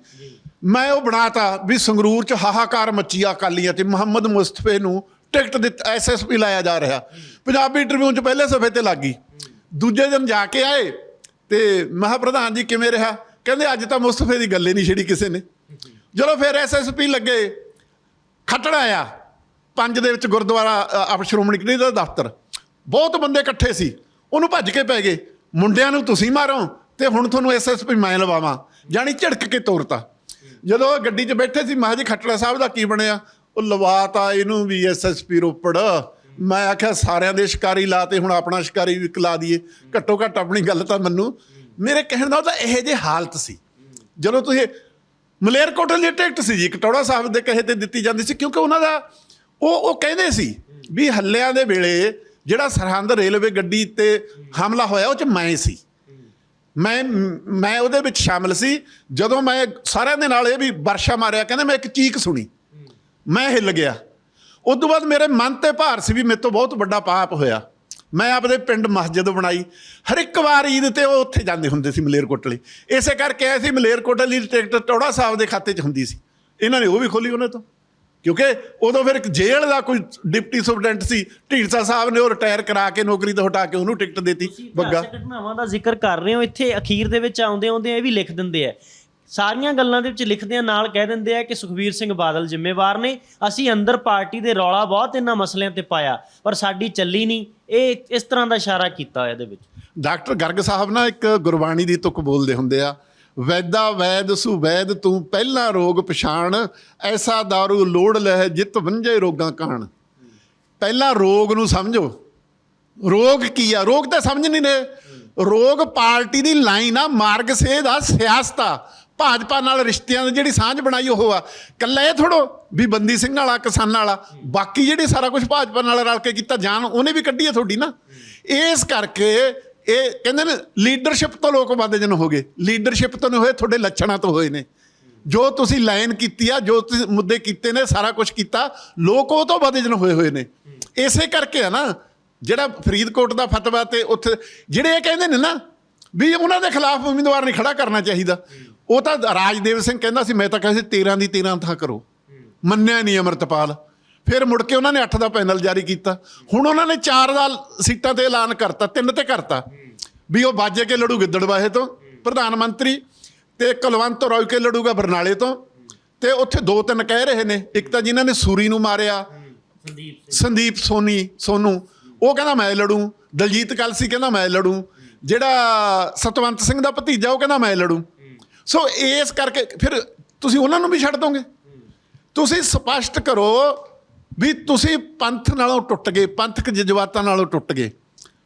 ਮੈਂ ਉਹ ਬਣਾਤਾ ਵੀ ਸੰਗਰੂਰ ਚ ਹਾਹਾਕਾਰ ਮੱਚੀ ਅਕਾਲੀਆਂ ਤੇ ਮੁਹੰਮਦ ਮੁਸਤਫੇ ਨੂੰ ਟਿਕਟ ਦਿੱਤ ਐਸਐਸਪੀ ਲਾਇਆ ਜਾ ਰਿਹਾ। ਪੰਜਾਬੀ ਟ੍ਰਿਬਿਊਨ ਚ ਪਹਿਲੇ ਸਫੇ ਤੇ ਲੱਗ ਗਈ। ਦੂਜੇ ਦਿਨ ਜਾ ਕੇ ਆਏ ਤੇ ਮਹਾ ਪ੍ਰਧਾਨ ਜੀ, ਕਿਵੇਂ ਰਿਹਾ? ਕਹਿੰਦੇ, ਅੱਜ ਤਾਂ ਮੁਸਤਫੇ ਦੀ ਗੱਲੇ ਨਹੀਂ ਛੇੜੀ ਕਿਸੇ ਨੇ। ਜਦੋਂ ਫਿਰ ਐਸਐਸਪੀ ਲੱਗੇ, ਖਟੜਾ ਆ ਪੰਜ ਦੇ ਵਿੱਚ ਗੁਰਦੁਆਰਾ ਆਪ ਸ਼੍ਰੋਮਣੀ ਕਮੇਟੀ ਦਾ ਦਫ਼ਤਰ। ਬਹੁਤ ਬੰਦੇ ਇਕੱਠੇ ਸੀ। ਉਹਨੂੰ ਭੱਜ ਕੇ ਪੈ ਗਏ। ਮੁੰਡਿਆਂ ਨੂੰ ਤੁਸੀਂ ਮਾਰੋ ਤੇ ਹੁਣ ਤੁਹਾਨੂੰ ਐਸਐਸਪੀ ਮੈਂ ਲਵਾਵਾਂ। ਜਾਣੀ ਝੜਕ ਕੇ ਤੋਰਤਾ। ਜਦੋਂ ਗੱਡੀ 'ਚ ਬੈਠੇ ਸੀ ਮਹਾਜੀ ਖੱਟੜਾ ਸਾਹਿਬ ਦਾ ਕੀ ਬਣਿਆ? ਉਹ ਲਵਾਤਾ ਇਹਨੂੰ ਵੀ ਐਸਐਸਪੀ ਰੋਪੜ। ਮੈਂ ਆਖਿਆ, ਸਾਰਿਆਂ ਦੇ ਸ਼ਿਕਾਰੀ ਲਾਤੇ ਹੁਣ ਆਪਣਾ ਸ਼ਿਕਾਰੀ ਵੀ ਲਾ ਦਈਏ। ਘੱਟੋ ਘੱਟ ਆਪਣੀ ਗੱਲ ਤਾਂ ਮੰਨੂ। ਮੇਰੇ ਕਹਿਣ ਦਾ ਤਾਂ ਇਹੋ ਜਿਹੇ ਹਾਲਤ ਸੀ। ਜਦੋਂ ਤੁਸੀਂ ਮਲੇਰਕੋਟਲ ਦੀ ਟਿਕਟ ਸੀ ਜੀ, ਕਟੌੜਾ ਸਾਹਿਬ ਦੇ ਕਹੇ ਤੇ ਦਿੱਤੀ ਜਾਂਦੀ ਸੀ, ਕਿਉਂਕਿ ਉਹਨਾਂ ਦਾ ਉਹ ਉਹ ਕਹਿੰਦੇ ਸੀ ਵੀ ਹੱਲਿਆਂ ਦੇ ਵੇਲੇ ਜਿਹੜਾ ਸਰਹੰਦ ਰੇਲਵੇ ਗੱਡੀ ਤੇ ਹਮਲਾ ਹੋਇਆ, ਉਹ ਚ ਮੈਂ ਸੀ। ਮੈਂ ਮੈਂ ਉਹਦੇ ਵਿੱਚ ਸ਼ਾਮਲ ਸੀ। ਜਦੋਂ ਮੈਂ ਸਾਰਿਆਂ ਦੇ ਨਾਲ ਇਹ ਵੀ ਵਰਸ਼ਾ ਮਾਰਿਆ, ਕਹਿੰਦੇ ਮੈਂ ਇੱਕ ਚੀਕ ਸੁਣੀ। ਮੈਂ ਹਿੱਲ ਗਿਆ। ਉਸ ਤੋਂ ਬਾਅਦ ਮੇਰੇ ਮਨ ਤੇ ਭਾਰ ਸੀ ਵੀ ਮੇਰੇ ਤੋਂ ਬਹੁਤ ਵੱਡਾ ਪਾਪ ਹੋਇਆ। ਮੈਂ ਆਪਦੇ ਪਿੰਡ ਮਸਜਿਦ ਬਣਾਈ। ਹਰ ਇੱਕ ਵਾਰ ਈਦ ਤੇ ਉਹ ਉੱਥੇ ਜਾਂਦੇ ਹੁੰਦੇ ਸੀ ਮਲੇਰਕੋਟਲੇ ਇਸੇ ਕਰਕੇ ਆਏ ਸੀ ਮਲੇਰਕੋਟਲੇ ਦੀ ਟਿਕਟ ਟੋੜਾ ਸਾਹਿਬ ਦੇ ਖਾਤੇ 'ਚ ਹੁੰਦੀ ਸੀ। ਇਹਨਾਂ ਨੇ ਉਹ ਵੀ ਖੋਲੀ ਉਹਨਾਂ ਤੋਂ। ਕਿਉਂਕਿ ਉਦੋਂ ਫਿਰ ਇੱਕ ਜੇਲ੍ਹ ਦਾ ਕੋਈ ਡਿਪਟੀ ਸੁਪਰਡੈਂਟ ਸੀ ਢੀਂਡਸਾ ਸਾਹਿਬ ਨੇ ਉਹ ਰਿਟਾਇਰ ਕਰਾ ਕੇ ਨੌਕਰੀ ਤੋਂ ਹਟਾ ਕੇ ਉਹਨੂੰ ਟਿਕਟ ਦਿੱਤੀ ਬੱਗਾ। ਘਟਨਾਵਾਂ ਦਾ ਜ਼ਿਕਰ ਕਰ ਰਹੇ ਹੋ ਇੱਥੇ ਅਖੀਰ ਦੇ ਵਿੱਚ ਆਉਂਦੇ ਆਉਂਦੇ ਇਹ ਵੀ ਲਿਖ ਦਿੰਦੇ ਆ। ਸਾਰੀਆਂ ਗੱਲਾਂ ਦੇ ਵਿੱਚ ਲਿਖਦੇ ਆ ਨਾਲ ਕਹਿ ਦਿੰਦੇ ਆ ਕਿ ਸੁਖਬੀਰ ਸਿੰਘ ਬਾਦਲ ਜ਼ਿੰਮੇਵਾਰ ਨੇ ਅਸੀਂ ਅੰਦਰ ਪਾਰਟੀ ਦੇ ਰੌਲਾ ਬਹੁਤ ਇਹਨਾਂ ਮਸਲਿਆਂ ਤੇ ਪਾਇਆ ਪਰ ਸਾਡੀ ਚੱਲੀ ਨਹੀਂ। ਇਹ ਇਸ ਤਰ੍ਹਾਂ ਦਾ ਇਸ਼ਾਰਾ ਕੀਤਾ ਹੋਇਆ ਇਹਦੇ ਵਿੱਚ। ਡਾਕਟਰ ਗਰਗ ਸਾਹਿਬ ਨਾ ਇੱਕ ਗੁਰਬਾਣੀ ਦੀ ਤੁਕ ਬੋਲਦੇ ਹੁੰਦੇ ਆ ਵੈਦਾ ਵੈਦ ਸੁਵੈਦ ਤੂੰ ਪਹਿਲਾ ਰੋਗ ਪਛਾਣ, ਐਸਾ दारू ਲੋੜ ਲੈ ਜਿਤ ਵੰਜੇ ਰੋਗਾਂ ਕਾਣ। ਪਹਿਲਾ ਰੋਗ ਨੂੰ ਸਮਝੋ। ਰੋਗ ਕੀ ਆ? ਰੋਗ ਤਾਂ ਸਮਝ ਨਹੀਂ ਰਹੇ। ਰੋਗ ਪਾਰਟੀ ਦੀ ਲਾਈਨ ਆ, ਮਾਰਗ ਸੇਧ ਆ, ਸਿਆਸਤ ਆ। ਭਾਜਪਾ ਨਾਲ ਰਿਸ਼ਤਿਆਂ ਦੀ ਜਿਹੜੀ ਸਾਂਝ ਬਣਾਈ ਉਹ ਆ। ਕੱਲਾ ਇਹ ਥੋੜੋ ਵੀ ਬੰਦੀ ਸਿੰਘ ਵਾਲਾ, ਕਿਸਾਨਾਂ ਵਾਲਾ। ਬਾਕੀ ਜਿਹੜੇ ਸਾਰਾ ਕੁਝ ਭਾਜਪਾ ਨਾਲ ਰਲ ਕੇ ਕੀਤਾ, ਜਾਨ ਉਹਨੇ ਵੀ ਕੱਢੀ ਹੈ ਤੁਹਾਡੀ ਨਾ। ਇਸ ਕਰਕੇ ਇਹ ਕਹਿੰਦੇ ਨੇ ਲੀਡਰਸ਼ਿਪ ਤੋਂ ਲੋਕ ਬੰਦਜਨ ਹੋ ਗਏ। ਲੀਡਰਸ਼ਿਪ ਤੋਂ ਨਹੀਂ ਹੋਏ, ਤੁਹਾਡੇ ਲੱਛਣਾਂ ਤੋਂ ਹੋਏ ਨੇ। ਜੋ ਤੁਸੀਂ ਲਾਈਨ ਕੀਤੀ ਆ, ਜੋ ਤੁਸੀਂ ਮੁੱਦੇ ਕੀਤੇ ਨੇ, ਸਾਰਾ ਕੁਝ ਕੀਤਾ, ਲੋਕ ਉਹ ਤੋਂ ਬੰਦਜਨ ਹੋਏ ਹੋਏ ਨੇ। ਇਸੇ ਕਰਕੇ ਆ ਨਾ, ਜਿਹੜਾ ਫਰੀਦਕੋਟ ਦਾ ਫਤਵਾ ਤੇ ਉੱਥੇ, ਜਿਹੜੇ ਇਹ ਕਹਿੰਦੇ ਨੇ ਨਾ, ਵੀ ਉਹਨਾਂ ਦੇ ਖਿਲਾਫ ਉਮੀਦਵਾਰ ਨਹੀਂ ਖੜਾ ਕਰਨਾ ਚਾਹੀਦਾ। ਉਹ ਤਾਂ ਰਾਜਦੇਵ ਸਿੰਘ ਕਹਿੰਦਾ ਸੀ, ਮੈਂ ਤਾਂ ਕਹਿੰਦਾ ਸੀ 13 ਦੀ 13 ਥਾਂ ਕਰੋ। ਮੰਨਿਆ ਨਹੀਂ ਅਮਰਤਪਾਲ। ਫਿਰ ਮੁੜ ਕੇ ਉਹਨਾਂ ਨੇ 8 ਦਾ ਪੈਨਲ ਜਾਰੀ ਕੀਤਾ। ਹੁਣ ਉਹਨਾਂ ਨੇ 4 ਦਾ ਸੀਟਾਂ ਤੇ ਐਲਾਨ ਕਰਤਾ, ਤਿੰਨ ਤੇ ਕਰਤਾ। ਵੀ ਉਹ ਬਾਜੇ ਕੇ ਲੜੂ ਗਿੱਦੜਵਾਹੇ ਤੋਂ, ਪ੍ਰਧਾਨ ਮੰਤਰੀ ਤੇ ਕੁਲਵੰਤ ਰੋਇ ਕੇ ਲੜੂਗਾ ਬਰਨਾਲੇ ਤੋਂ। ਤੇ ਉੱਥੇ ਦੋ ਤਿੰਨ ਕਹਿ ਰਹੇ ਨੇ, ਇੱਕ ਤਾਂ ਜਿਨ੍ਹਾਂ ਨੇ ਸੂਰੀ ਨੂੰ ਮਾਰਿਆ ਸੰਦੀਪ ਸੰਦੀਪ ਸੋਨੀ, ਸੋਨੂ, ਉਹ ਕਹਿੰਦਾ ਮੈਂ ਲੜੂ, ਦਲਜੀਤ ਕਲਸੀ ਕਹਿੰਦਾ ਮੈਂ ਲੜੂ, ਜਿਹੜਾ ਸਤਵੰਤ ਸਿੰਘ ਦਾ ਭਤੀਜਾ ਉਹ ਕਹਿੰਦਾ ਮੈਂ ਲੜੂ। ਸੋ ਇਸ ਕਰਕੇ ਫਿਰ ਤੁਸੀਂ ਉਹਨਾਂ ਨੂੰ ਵੀ ਛੱਡ ਦੋਗੇ। ਤੁਸੀਂ ਸਪਸ਼ਟ ਕਰੋ ਵੀ ਤੁਸੀਂ ਪੰਥ ਨਾਲੋਂ ਟੁੱਟ ਗਏ, ਪੰਥਕ ਜਜ਼ਬਾਤਾਂ ਨਾਲੋਂ ਟੁੱਟ ਗਏ।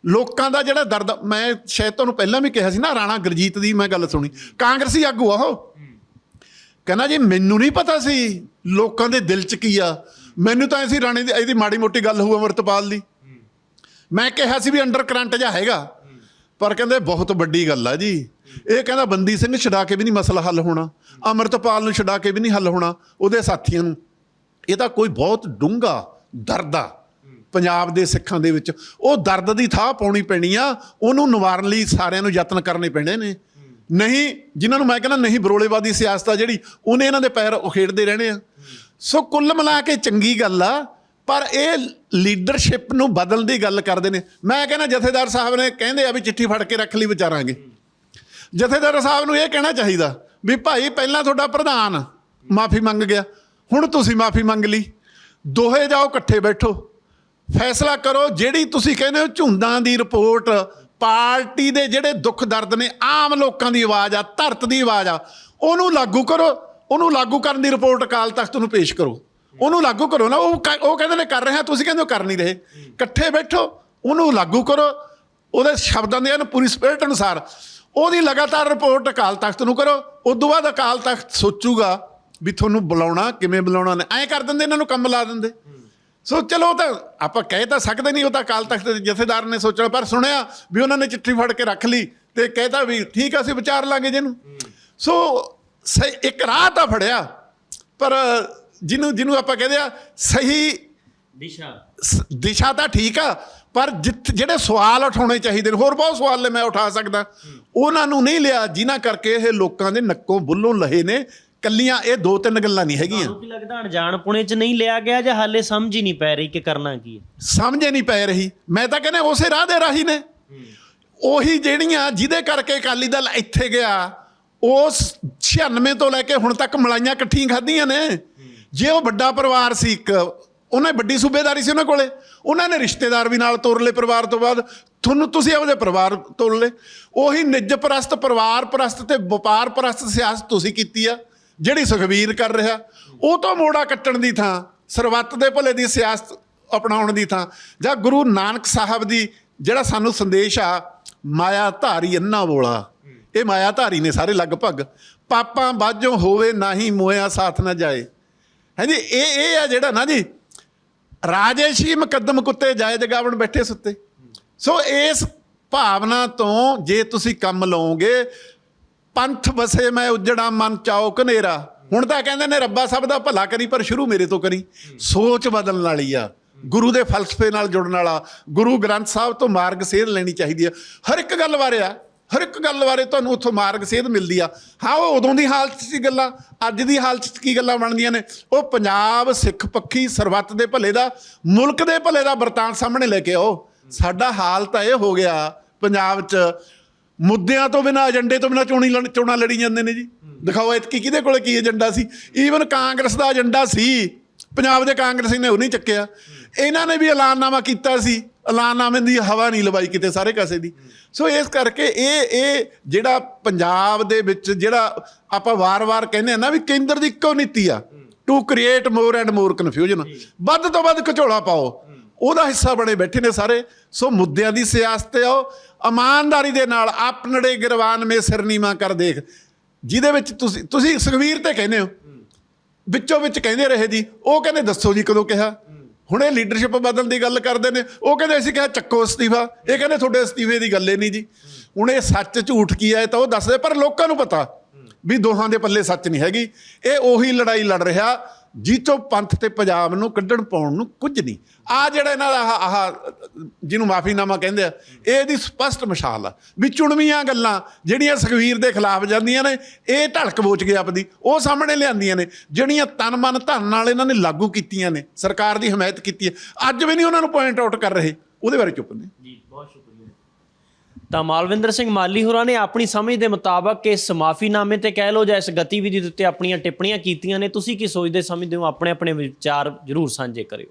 ਲੋਕਾਂ ਦਾ ਜਿਹੜਾ ਦਰਦ ਮੈਂ ਸ਼ਾਇਦ ਤੁਹਾਨੂੰ ਪਹਿਲਾਂ ਵੀ ਕਿਹਾ ਸੀ ਨਾ, ਰਾਣਾ ਗੁਰਜੀਤ ਦੀ ਮੈਂ ਗੱਲ ਸੁਣੀ, ਕਾਂਗਰਸੀ ਆਗੂ ਆ ਉਹ। ਕਹਿੰਦਾ ਜੀ, ਮੈਨੂੰ ਨਹੀਂ ਪਤਾ ਸੀ ਲੋਕਾਂ ਦੇ ਦਿਲ 'ਚ ਕੀ ਆ। ਮੈਨੂੰ ਤਾਂ ਐਸੀ ਰਾਣੇ ਦੀ, ਇਹਦੀ ਮਾੜੀ ਮੋਟੀ ਗੱਲ ਹੋਊ ਅਮਰਤਪਾਲ ਦੀ। ਮੈਂ ਕਿਹਾ ਸੀ ਵੀ ਅੰਡਰ ਕਰੰਟ ਜਾ ਹੈਗਾ। ਪਰ ਕਹਿੰਦੇ, ਬਹੁਤ ਵੱਡੀ ਗੱਲ ਆ ਜੀ। ਇਹ ਕਹਿੰਦਾ, ਬੰਦੀ ਸਿੰਘ ਛਡਾ ਕੇ ਵੀ ਨਹੀਂ ਮਸਲਾ ਹੱਲ ਹੋਣਾ। ਅਮਰਤਪਾਲ ਨੂੰ ਛਡਾ ਕੇ ਵੀ ਨਹੀਂ ਹੱਲ ਹੋਣਾ, ਉਹਦੇ ਸਾਥੀਆਂ ਨੂੰ। ਇਹਦਾ ਕੋਈ ਬਹੁਤ ਡੂੰਘਾ ਦਰਦ ਆ ਪੰਜਾਬ ਦੇ ਸਿੱਖਾਂ ਦੇ ਵਿੱਚ। ਉਹ ਦਰਦ ਦੀ ਥਾਹ ਪਾਉਣੀ ਪੈਣੀ ਆ, ਉਹਨੂੰ ਨਿਵਾਰਨ ਲਈ ਸਾਰਿਆਂ ਨੂੰ ਯਤਨ ਕਰਨੇ ਪੈਣੇ ਨੇ। ਨਹੀਂ, ਜਿਨ੍ਹਾਂ ਨੂੰ ਮੈਂ ਕਹਿੰਦਾ ਨਹੀਂ ਬਰੋਲੇਵਾਦੀ ਸਿਆਸਤ ਆ ਜਿਹੜੀ, ਉਹਨੇ ਇਹਨਾਂ ਦੇ ਪੈਰ ਉਖੇੜਦੇ ਰਹਿਣੇ ਆ। ਸੋ ਕੁੱਲ ਮਿਲਾ ਕੇ ਚੰਗੀ ਗੱਲ ਆ, ਪਰ ਇਹ ਲੀਡਰਸ਼ਿਪ ਨੂੰ ਬਦਲਣ ਦੀ ਗੱਲ ਕਰਦੇ ਨੇ। ਮੈਂ ਕਹਿੰਦਾ ਜਥੇਦਾਰ ਸਾਹਿਬ ਨੇ ਕਹਿੰਦੇ ਆ ਵੀ ਚਿੱਠੀ ਫੜ ਕੇ ਰੱਖ ਲਈ ਵਿਚਾਰਾਂਗੇ। ਜਥੇਦਾਰ ਸਾਹਿਬ ਨੂੰ ਇਹ ਕਹਿਣਾ ਚਾਹੀਦਾ ਵੀ ਭਾਈ, ਪਹਿਲਾਂ ਤੁਹਾਡਾ ਪ੍ਰਧਾਨ ਮਾਫੀ ਮੰਗ ਗਿਆ। ਹੁਣ ਤੁਸੀਂ ਮਾਫੀ ਮੰਗ ਲਈ। ਦੋਹੇ ਜਾਓ, ਇਕੱਠੇ ਬੈਠੋ। ਫੈਸਲਾ ਕਰੋ, ਜਿਹੜੀ ਤੁਸੀਂ ਕਹਿੰਦੇ ਹੋ ਝੁੰਦਾਂ ਦੀ ਰਿਪੋਰਟ, ਪਾਰਟੀ ਦੇ ਜਿਹੜੇ ਦੁੱਖ ਦਰਦ ਨੇ, ਆਮ ਲੋਕਾਂ ਦੀ ਆਵਾਜ਼ ਆ, ਧਰਤ ਦੀ ਆਵਾਜ਼ ਆ, ਉਹਨੂੰ ਲਾਗੂ ਕਰੋ। ਉਹਨੂੰ ਲਾਗੂ ਕਰਨ ਦੀ ਰਿਪੋਰਟ ਅਕਾਲ ਤਖਤ ਨੂੰ ਪੇਸ਼ ਕਰੋ। ਉਹਨੂੰ ਲਾਗੂ ਕਰੋ ਨਾ, ਉਹ ਕ- ਉਹ ਕਹਿੰਦੇ ਨੇ ਕਰ ਰਹੇ ਤੁਸੀਂ ਕਹਿੰਦੇ ਹੋ ਕਰ ਨਹੀਂ ਰਹੇ। ਇਕੱਠੇ ਬੈਠੋ, ਉਹਨੂੰ ਲਾਗੂ ਕਰੋ। ਉਹਦੇ ਸ਼ਬਦਾਂ ਦੇ ਪੂਰੀ ਸਪਿਰਟ ਅਨੁਸਾਰ। ਉਹਦੀ ਲਗਾਤਾਰ ਰਿਪੋਰਟ ਅਕਾਲ ਤਖਤ ਨੂੰ ਕਰੋ। ਉਸ ਤੋਂ ਬਾਅਦ ਅਕਾਲ ਤਖਤ ਸੋਚੂਗਾ ਵੀ ਤੁਹਾਨੂੰ ਬੁਲਾਉਣਾ ਕਿਵੇਂ ਬੁਲਾਉਣਾ ਨੇ? ਐਂ ਕਰ ਦਿੰਦੇ ਇਹਨਾਂ ਨੂੰ ਕੰਮ ਲਾ ਦਿੰਦੇ। ਸੋ ਚਲੋ ਤਾਂ ਆਪਾਂ ਕਹਿ ਤਾਂ ਸਕਦੇ ਨਹੀਂ ਉਹ ਤਾਂ ਅਕਾਲ ਤਖਤ ਦੇ ਜਥੇਦਾਰ ਨੇ ਸੋਚਣਾ ਪਰ ਸੁਣਿਆ ਵੀ ਉਹਨਾਂ ਨੇ ਚਿੱਠੀ ਫੜ ਕੇ ਰੱਖ ਲਈ ਤੇ ਕਹਿਤਾ ਵੀ ਠੀਕ ਆ ਅਸੀਂ ਵਿਚਾਰ ਲਾਂਗੇ ਜਿਹਨੂੰ। ਸੋ ਸਹੀ ਇੱਕ ਰਾਹ ਤਾਂ ਫੜਿਆ ਪਰ ਜਿਹਨੂੰ ਜਿਹਨੂੰ ਆਪਾਂ ਕਹਿੰਦੇ ਆ ਸਹੀ ਦਿਸ਼ਾ। ਦਿਸ਼ਾ ਤਾਂ ਠੀਕ ਆ ਪਰ ਜਿਹੜੇ ਸਵਾਲ ਉਠਾਉਣੇ ਚਾਹੀਦੇ ਨੇ ਹੋਰ ਬਹੁਤ ਸਵਾਲ ਨੇ ਮੈਂ ਉਠਾ ਸਕਦਾ। ਉਹਨਾਂ ਨੂੰ ਨਹੀਂ ਲਿਆ ਜਿਨ੍ਹਾਂ ਕਰਕੇ ਇਹ ਲੋਕਾਂ ਦੇ ਨੱਕੋਂ ਬੁੱਲੋਂ ਲਹੇ ਨੇ ਕੱਲੀਆਂ ਇਹ ਦੋ ਤਿੰਨ ਗੱਲਾਂ ਨਹੀਂ ਹੈਗੀਆਂ। ਤੁਹਾਨੂੰ ਕੀ ਲੱਗਦਾ ਅਣਜਾਣਪੁਣੇ ਚ ਨਹੀਂ ਲਿਆ ਗਿਆ ਜਾਂ ਹਾਲੇ ਸਮਝ ਹੀ ਨਹੀਂ ਪੈ ਰਹੀ ਕਿ ਕਰਨਾ ਕੀ ਹੈ? ਸਮਝੇ ਨਹੀਂ ਪੈ ਰਹੀ। ਮੈਂ ਤਾਂ ਕਹਿੰਦਾ ਉਸੇ ਰਾਹ ਦੇ ਰਾਹੀ ਨੇ। ਉਹੀ ਜਿਹੜੀਆਂ ਜਿਹਦੇ ਕਰਕੇ ਅਕਾਲੀ ਦਲ ਇੱਥੇ ਗਿਆ ਉਸ 96 ਤੋਂ ਲੈ ਕੇ ਹੁਣ ਤੱਕ ਮਲਾਈਆਂ ਇਕੱਠੀਆਂ ਖਾਧੀਆਂ ਨੇ। ਜੇ ਉਹ ਵੱਡਾ ਪਰਿਵਾਰ ਸੀ ਇੱਕ ਉਹਨੇ ਵੱਡੀ ਸੂਬੇਦਾਰੀ ਸੀ ਉਹਨਾਂ ਕੋਲੇ। ਉਹਨਾਂ ਨੇ ਰਿਸ਼ਤੇਦਾਰ ਵੀ ਨਾਲ ਤੋਰ ਲਏ ਪਰਿਵਾਰ ਤੋਂ ਬਾਅਦ। ਤੁਹਾਨੂੰ ਤੁਸੀਂ ਆਪਦੇ ਪਰਿਵਾਰ ਤੋਰ ਲਏ। ਉਹੀ ਨਿੱਜ ਪ੍ਰਸਤ ਪਰਿਵਾਰ ਪ੍ਰਸਤ ਤੇ ਵਪਾਰ ਪ੍ਰਸਤ ਸਿਆਸਤ ਤੁਸੀਂ ਕੀਤੀ ਆ। ਜਿਹੜੀ ਸੁਖਵੀਰ ਕਰ ਰਿਹਾ, ਉਹ ਤੋਂ ਮੋੜਾ ਕੱਟਣ ਦੀ ਥਾਂ, ਸਰਬੱਤ ਦੇ ਭਲੇ ਦੀ ਸਿਆਸਤ ਅਪਣਾਉਣ ਦੀ ਥਾਂ, ਜਾਂ ਗੁਰੂ ਨਾਨਕ ਸਾਹਿਬ ਦੀ ਜਿਹੜਾ ਸਾਨੂੰ ਸੰਦੇਸ਼ ਆ ਮਾਇਆ ਧਾਰੀ ਅੰਨਾ ਬੋਲਾ। ਇਹ ਮਾਇਆ ਧਾਰੀ ਨੇ ਸਾਰੇ ਲਗਭਗ, ਪਾਪਾਂ ਬਾਝੋਂ ਹੋਵੇ ਨਾਹੀ ਮੋਇਆ ਸਾਥ ਨਾ ਜਾਏ। ਹਾਂਜੀ, ਇਹ ਇਹ ਆ ਜਿਹੜਾ ਨਾ ਜੀ, ਰਾਜੇਸ਼ੀ ਮੁਕੱਦਮ ਕੁੱਤੇ ਜਾਏ ਜਗਾਵਣ ਬੈਠੇ ਸੁੱਤੇ। ਸੋ ਇਸ ਭਾਵਨਾ ਤੋਂ ਜੇ ਤੁਸੀਂ ਕੰਮ ਲਓਗੇ ਪੰਥ ਵਸੇ ਮੈਂ ਉਜੜਾ ਮਨ ਚਾਓ ਕਨੇਰਾ ਹੁਣ ਤਾਂ ਕਹਿੰਦੇ ਨੇ ਰੱਬਾ ਸਭ ਦਾ ਭਲਾ ਕਰੀ, ਪਰ ਸ਼ੁਰੂ ਮੇਰੇ ਤੋਂ ਕਰੀ। ਸੋਚ ਬਦਲਣ ਵਾਲੀ ਆ। ਗੁਰੂ ਦੇ ਫਲਸਫੇ ਨਾਲ ਜੁੜਨ ਵਾਲਾ। ਗੁਰੂ ਗ੍ਰੰਥ ਸਾਹਿਬ ਤੋਂ ਮਾਰਗ ਸੇਧ ਲੈਣੀ ਚਾਹੀਦੀ ਆ। ਹਰ ਇੱਕ ਗੱਲ ਬਾਰੇ ਆ। ਹਰ ਇੱਕ ਗੱਲ ਬਾਰੇ ਤੁਹਾਨੂੰ ਉੱਥੋਂ ਮਾਰਗ ਸੇਧ ਮਿਲਦੀ ਆ। ਹਾਂ, ਉਹ ਉਦੋਂ ਦੀ ਹਾਲਤ 'ਚ ਸੀ ਗੱਲਾਂ, ਅੱਜ ਦੀ ਹਾਲਤ 'ਚ ਕੀ ਗੱਲਾਂ ਬਣਦੀਆਂ ਨੇ? ਉਹ ਪੰਜਾਬ ਸਿੱਖ ਪੱਖੀ ਸਰਬੱਤ ਦੇ ਭਲੇ ਦਾ, ਮੁਲਕ ਦੇ ਭਲੇ ਦਾ ਵਰਤਾਂਤ ਸਾਹਮਣੇ ਲੈ ਕੇ ਆਓ। ਸਾਡਾ ਹਾਲ ਤਾਂ ਇਹ ਹੋ ਗਿਆ ਪੰਜਾਬ 'ਚ ਮੁੱਦਿਆਂ ਤੋਂ ਬਿਨਾਂ ਏਜੰਡੇ ਤੋਂ ਬਿਨਾਂ ਚੋਣੀ ਲੜ- ਚੋਣਾਂ ਲੜੀ ਜਾਂਦੇ ਨੇ ਜੀ। ਦਿਖਾਓ ਇਤਕੀ ਕਿਹਦੇ ਕੋਲੇ ਕੀ ਏਜੰਡਾ ਸੀ? ਈਵਨ ਕਾਂਗਰਸ ਦਾ ਏਜੰਡਾ ਸੀ। ਪੰਜਾਬ ਦੇ ਕਾਂਗਰਸੀ ਨੇ ਉਹ ਨਹੀਂ ਚੱਕਿਆ। ਇਹਨਾਂ ਨੇ ਵੀ ਐਲਾਨਨਾਮਾ ਕੀਤਾ ਸੀ। ਐਲਾਨਨਾਮੇ ਦੀ ਹਵਾ ਨਹੀਂ ਲਵਾਈ ਕਿਤੇ ਸਾਰੇ ਕਾਸੇ ਦੀ। ਸੋ ਇਸ ਕਰਕੇ ਇਹ ਇਹ ਜਿਹੜਾ ਪੰਜਾਬ ਦੇ ਵਿੱਚ ਜਿਹੜਾ ਆਪਾਂ ਵਾਰ-ਵਾਰ ਕਹਿੰਦੇ ਆ ਨਾ ਵੀ ਕੇਂਦਰ ਦੀ ਇੱਕੋ ਨੀਤੀ ਆ to create more and more confusion ਵੱਧ ਤੋਂ ਵੱਧ ਘਚੋਲਾ ਪਾਓ। ਉਹਦਾ ਹਿੱਸਾ ਬਣੇ ਬੈਠੇ ਨੇ ਸਾਰੇ। ਸੋ ਮੁੱਦਿਆਂ ਦੀ ਸਿਆਸਤ ਆਓ। ਇਮਾਨਦਾਰੀ ਦੇ ਨਾਲ ਆਪਨੜੇ ਗਿਰਵਾਨ ਮੇ ਸਿਰਨੀਮਾ ਕਰ ਦੇਖ। ਜਿਹਦੇ ਵਿੱਚ ਤੁਸੀਂ ਤੁਸੀਂ ਸੁਖਵੀਰ ਤੇ ਕਹਿੰਦੇ ਹੋ। ਵਿੱਚੋਂ ਵਿੱਚ ਕਹਿੰਦੇ ਰਹੇ ਜੀ। ਉਹ ਕਹਿੰਦੇ, ਦੱਸੋ ਜੀ ਕਦੋਂ ਕਿਹਾ? ਹੁਣ ਇਹ ਲੀਡਰਸ਼ਿਪ ਬਦਲਣ ਦੀ ਗੱਲ ਕਰਦੇ ਨੇ। ਉਹ ਕਹਿੰਦੇ, ਅਸੀਂ ਕਿਹਾ ਚੱਕੋ ਅਸਤੀਫਾ। ਇਹ ਕਹਿੰਦੇ, ਤੁਹਾਡੇ ਅਸਤੀਫੇ ਦੀ ਗੱਲ ਹੀ ਨਹੀਂ ਜੀ। ਹੁਣ ਇਹ ਸੱਚ ਝੂਠ ਕੀ ਹੈ ਤਾਂ ਉਹ ਦੱਸਦੇ, ਪਰ ਲੋਕਾਂ ਨੂੰ ਪਤਾ ਵੀ ਦੋਹਾਂ ਦੇ ਪੱਲੇ ਸੱਚ ਨਹੀਂ ਹੈਗੀ। ਇਹ ਉਹੀ ਲੜਾਈ ਲੜ ਰਿਹਾ। ਜੀਤੋ ਪੰਥ ਤੇ ਪੰਜਾਬ ਨੂੰ ਕੱਢਣ ਪਾਉਣ ਨੂੰ ਕੁਝ ਨਹੀਂ। ਆ ਜਿਹੜਾ ਇਹਨਾਂ ਦਾ ਆਹ ਜਿਹਨੂੰ ਮਾਫੀਨਾਮਾ ਕਹਿੰਦੇ ਆ, ਇਹ ਇਹਦੀ ਸਪਸ਼ਟ ਮਿਸਾਲ ਆ ਵੀ ਚੁਣਵੀਆਂ ਗੱਲਾਂ ਜਿਹੜੀਆਂ ਸੁਖਵੀਰ ਦੇ ਖਿਲਾਫ ਜਾਂਦੀਆਂ ਨੇ, ਇਹ ਢਲਕ ਬੋਚ ਕੇ ਆਪਦੀ, ਉਹ ਸਾਹਮਣੇ ਲਿਆਂਦੀਆਂ ਨੇ, ਜਿਹੜੀਆਂ ਤਨ ਮਨ ਧਨ ਨਾਲ ਇਹਨਾਂ ਨੇ ਲਾਗੂ ਕੀਤੀਆਂ ਨੇ, ਸਰਕਾਰ ਦੀ ਹਮਾਇਤ ਕੀਤੀ ਹੈ। ਅੱਜ ਵੀ ਨਹੀਂ ਉਹਨਾਂ ਨੂੰ ਪੁਆਇੰਟ ਆਊਟ ਕਰ ਰਹੇ, ਉਹਦੇ ਬਾਰੇ ਚੁੱਪ ਨੇ। ਜੀ, ਬਹੁਤ ਸ਼ੁਕਰੀਆ। ਤਾਂ ਮਾਲਵਿੰਦਰ ਸਿੰਘ ਮਾਲੀ ਹੋਰਾਂ ਨੇ ਆਪਣੀ ਸਮਝ ਦੇ ਮੁਤਾਬਕ ਇਸ ਮਾਫੀਨਾਮੇ ਤੇ ਕਹਿ ਲੋ ਜਾਂ ਇਸ ਗਤੀਵਿਧੀ ਦੇ ਉੱਤੇ ਆਪਣੀਆਂ ਟਿੱਪਣੀਆਂ ਕੀਤੀਆਂ ਨੇ। ਤੁਸੀਂ ਕੀ ਸੋਚਦੇ ਸਮਝਦੇ ਹੋ? ਆਪਣੇ ਆਪਣੇ ਵਿਚਾਰ ਜਰੂਰ ਸਾਂਝੇ ਕਰਿਓ।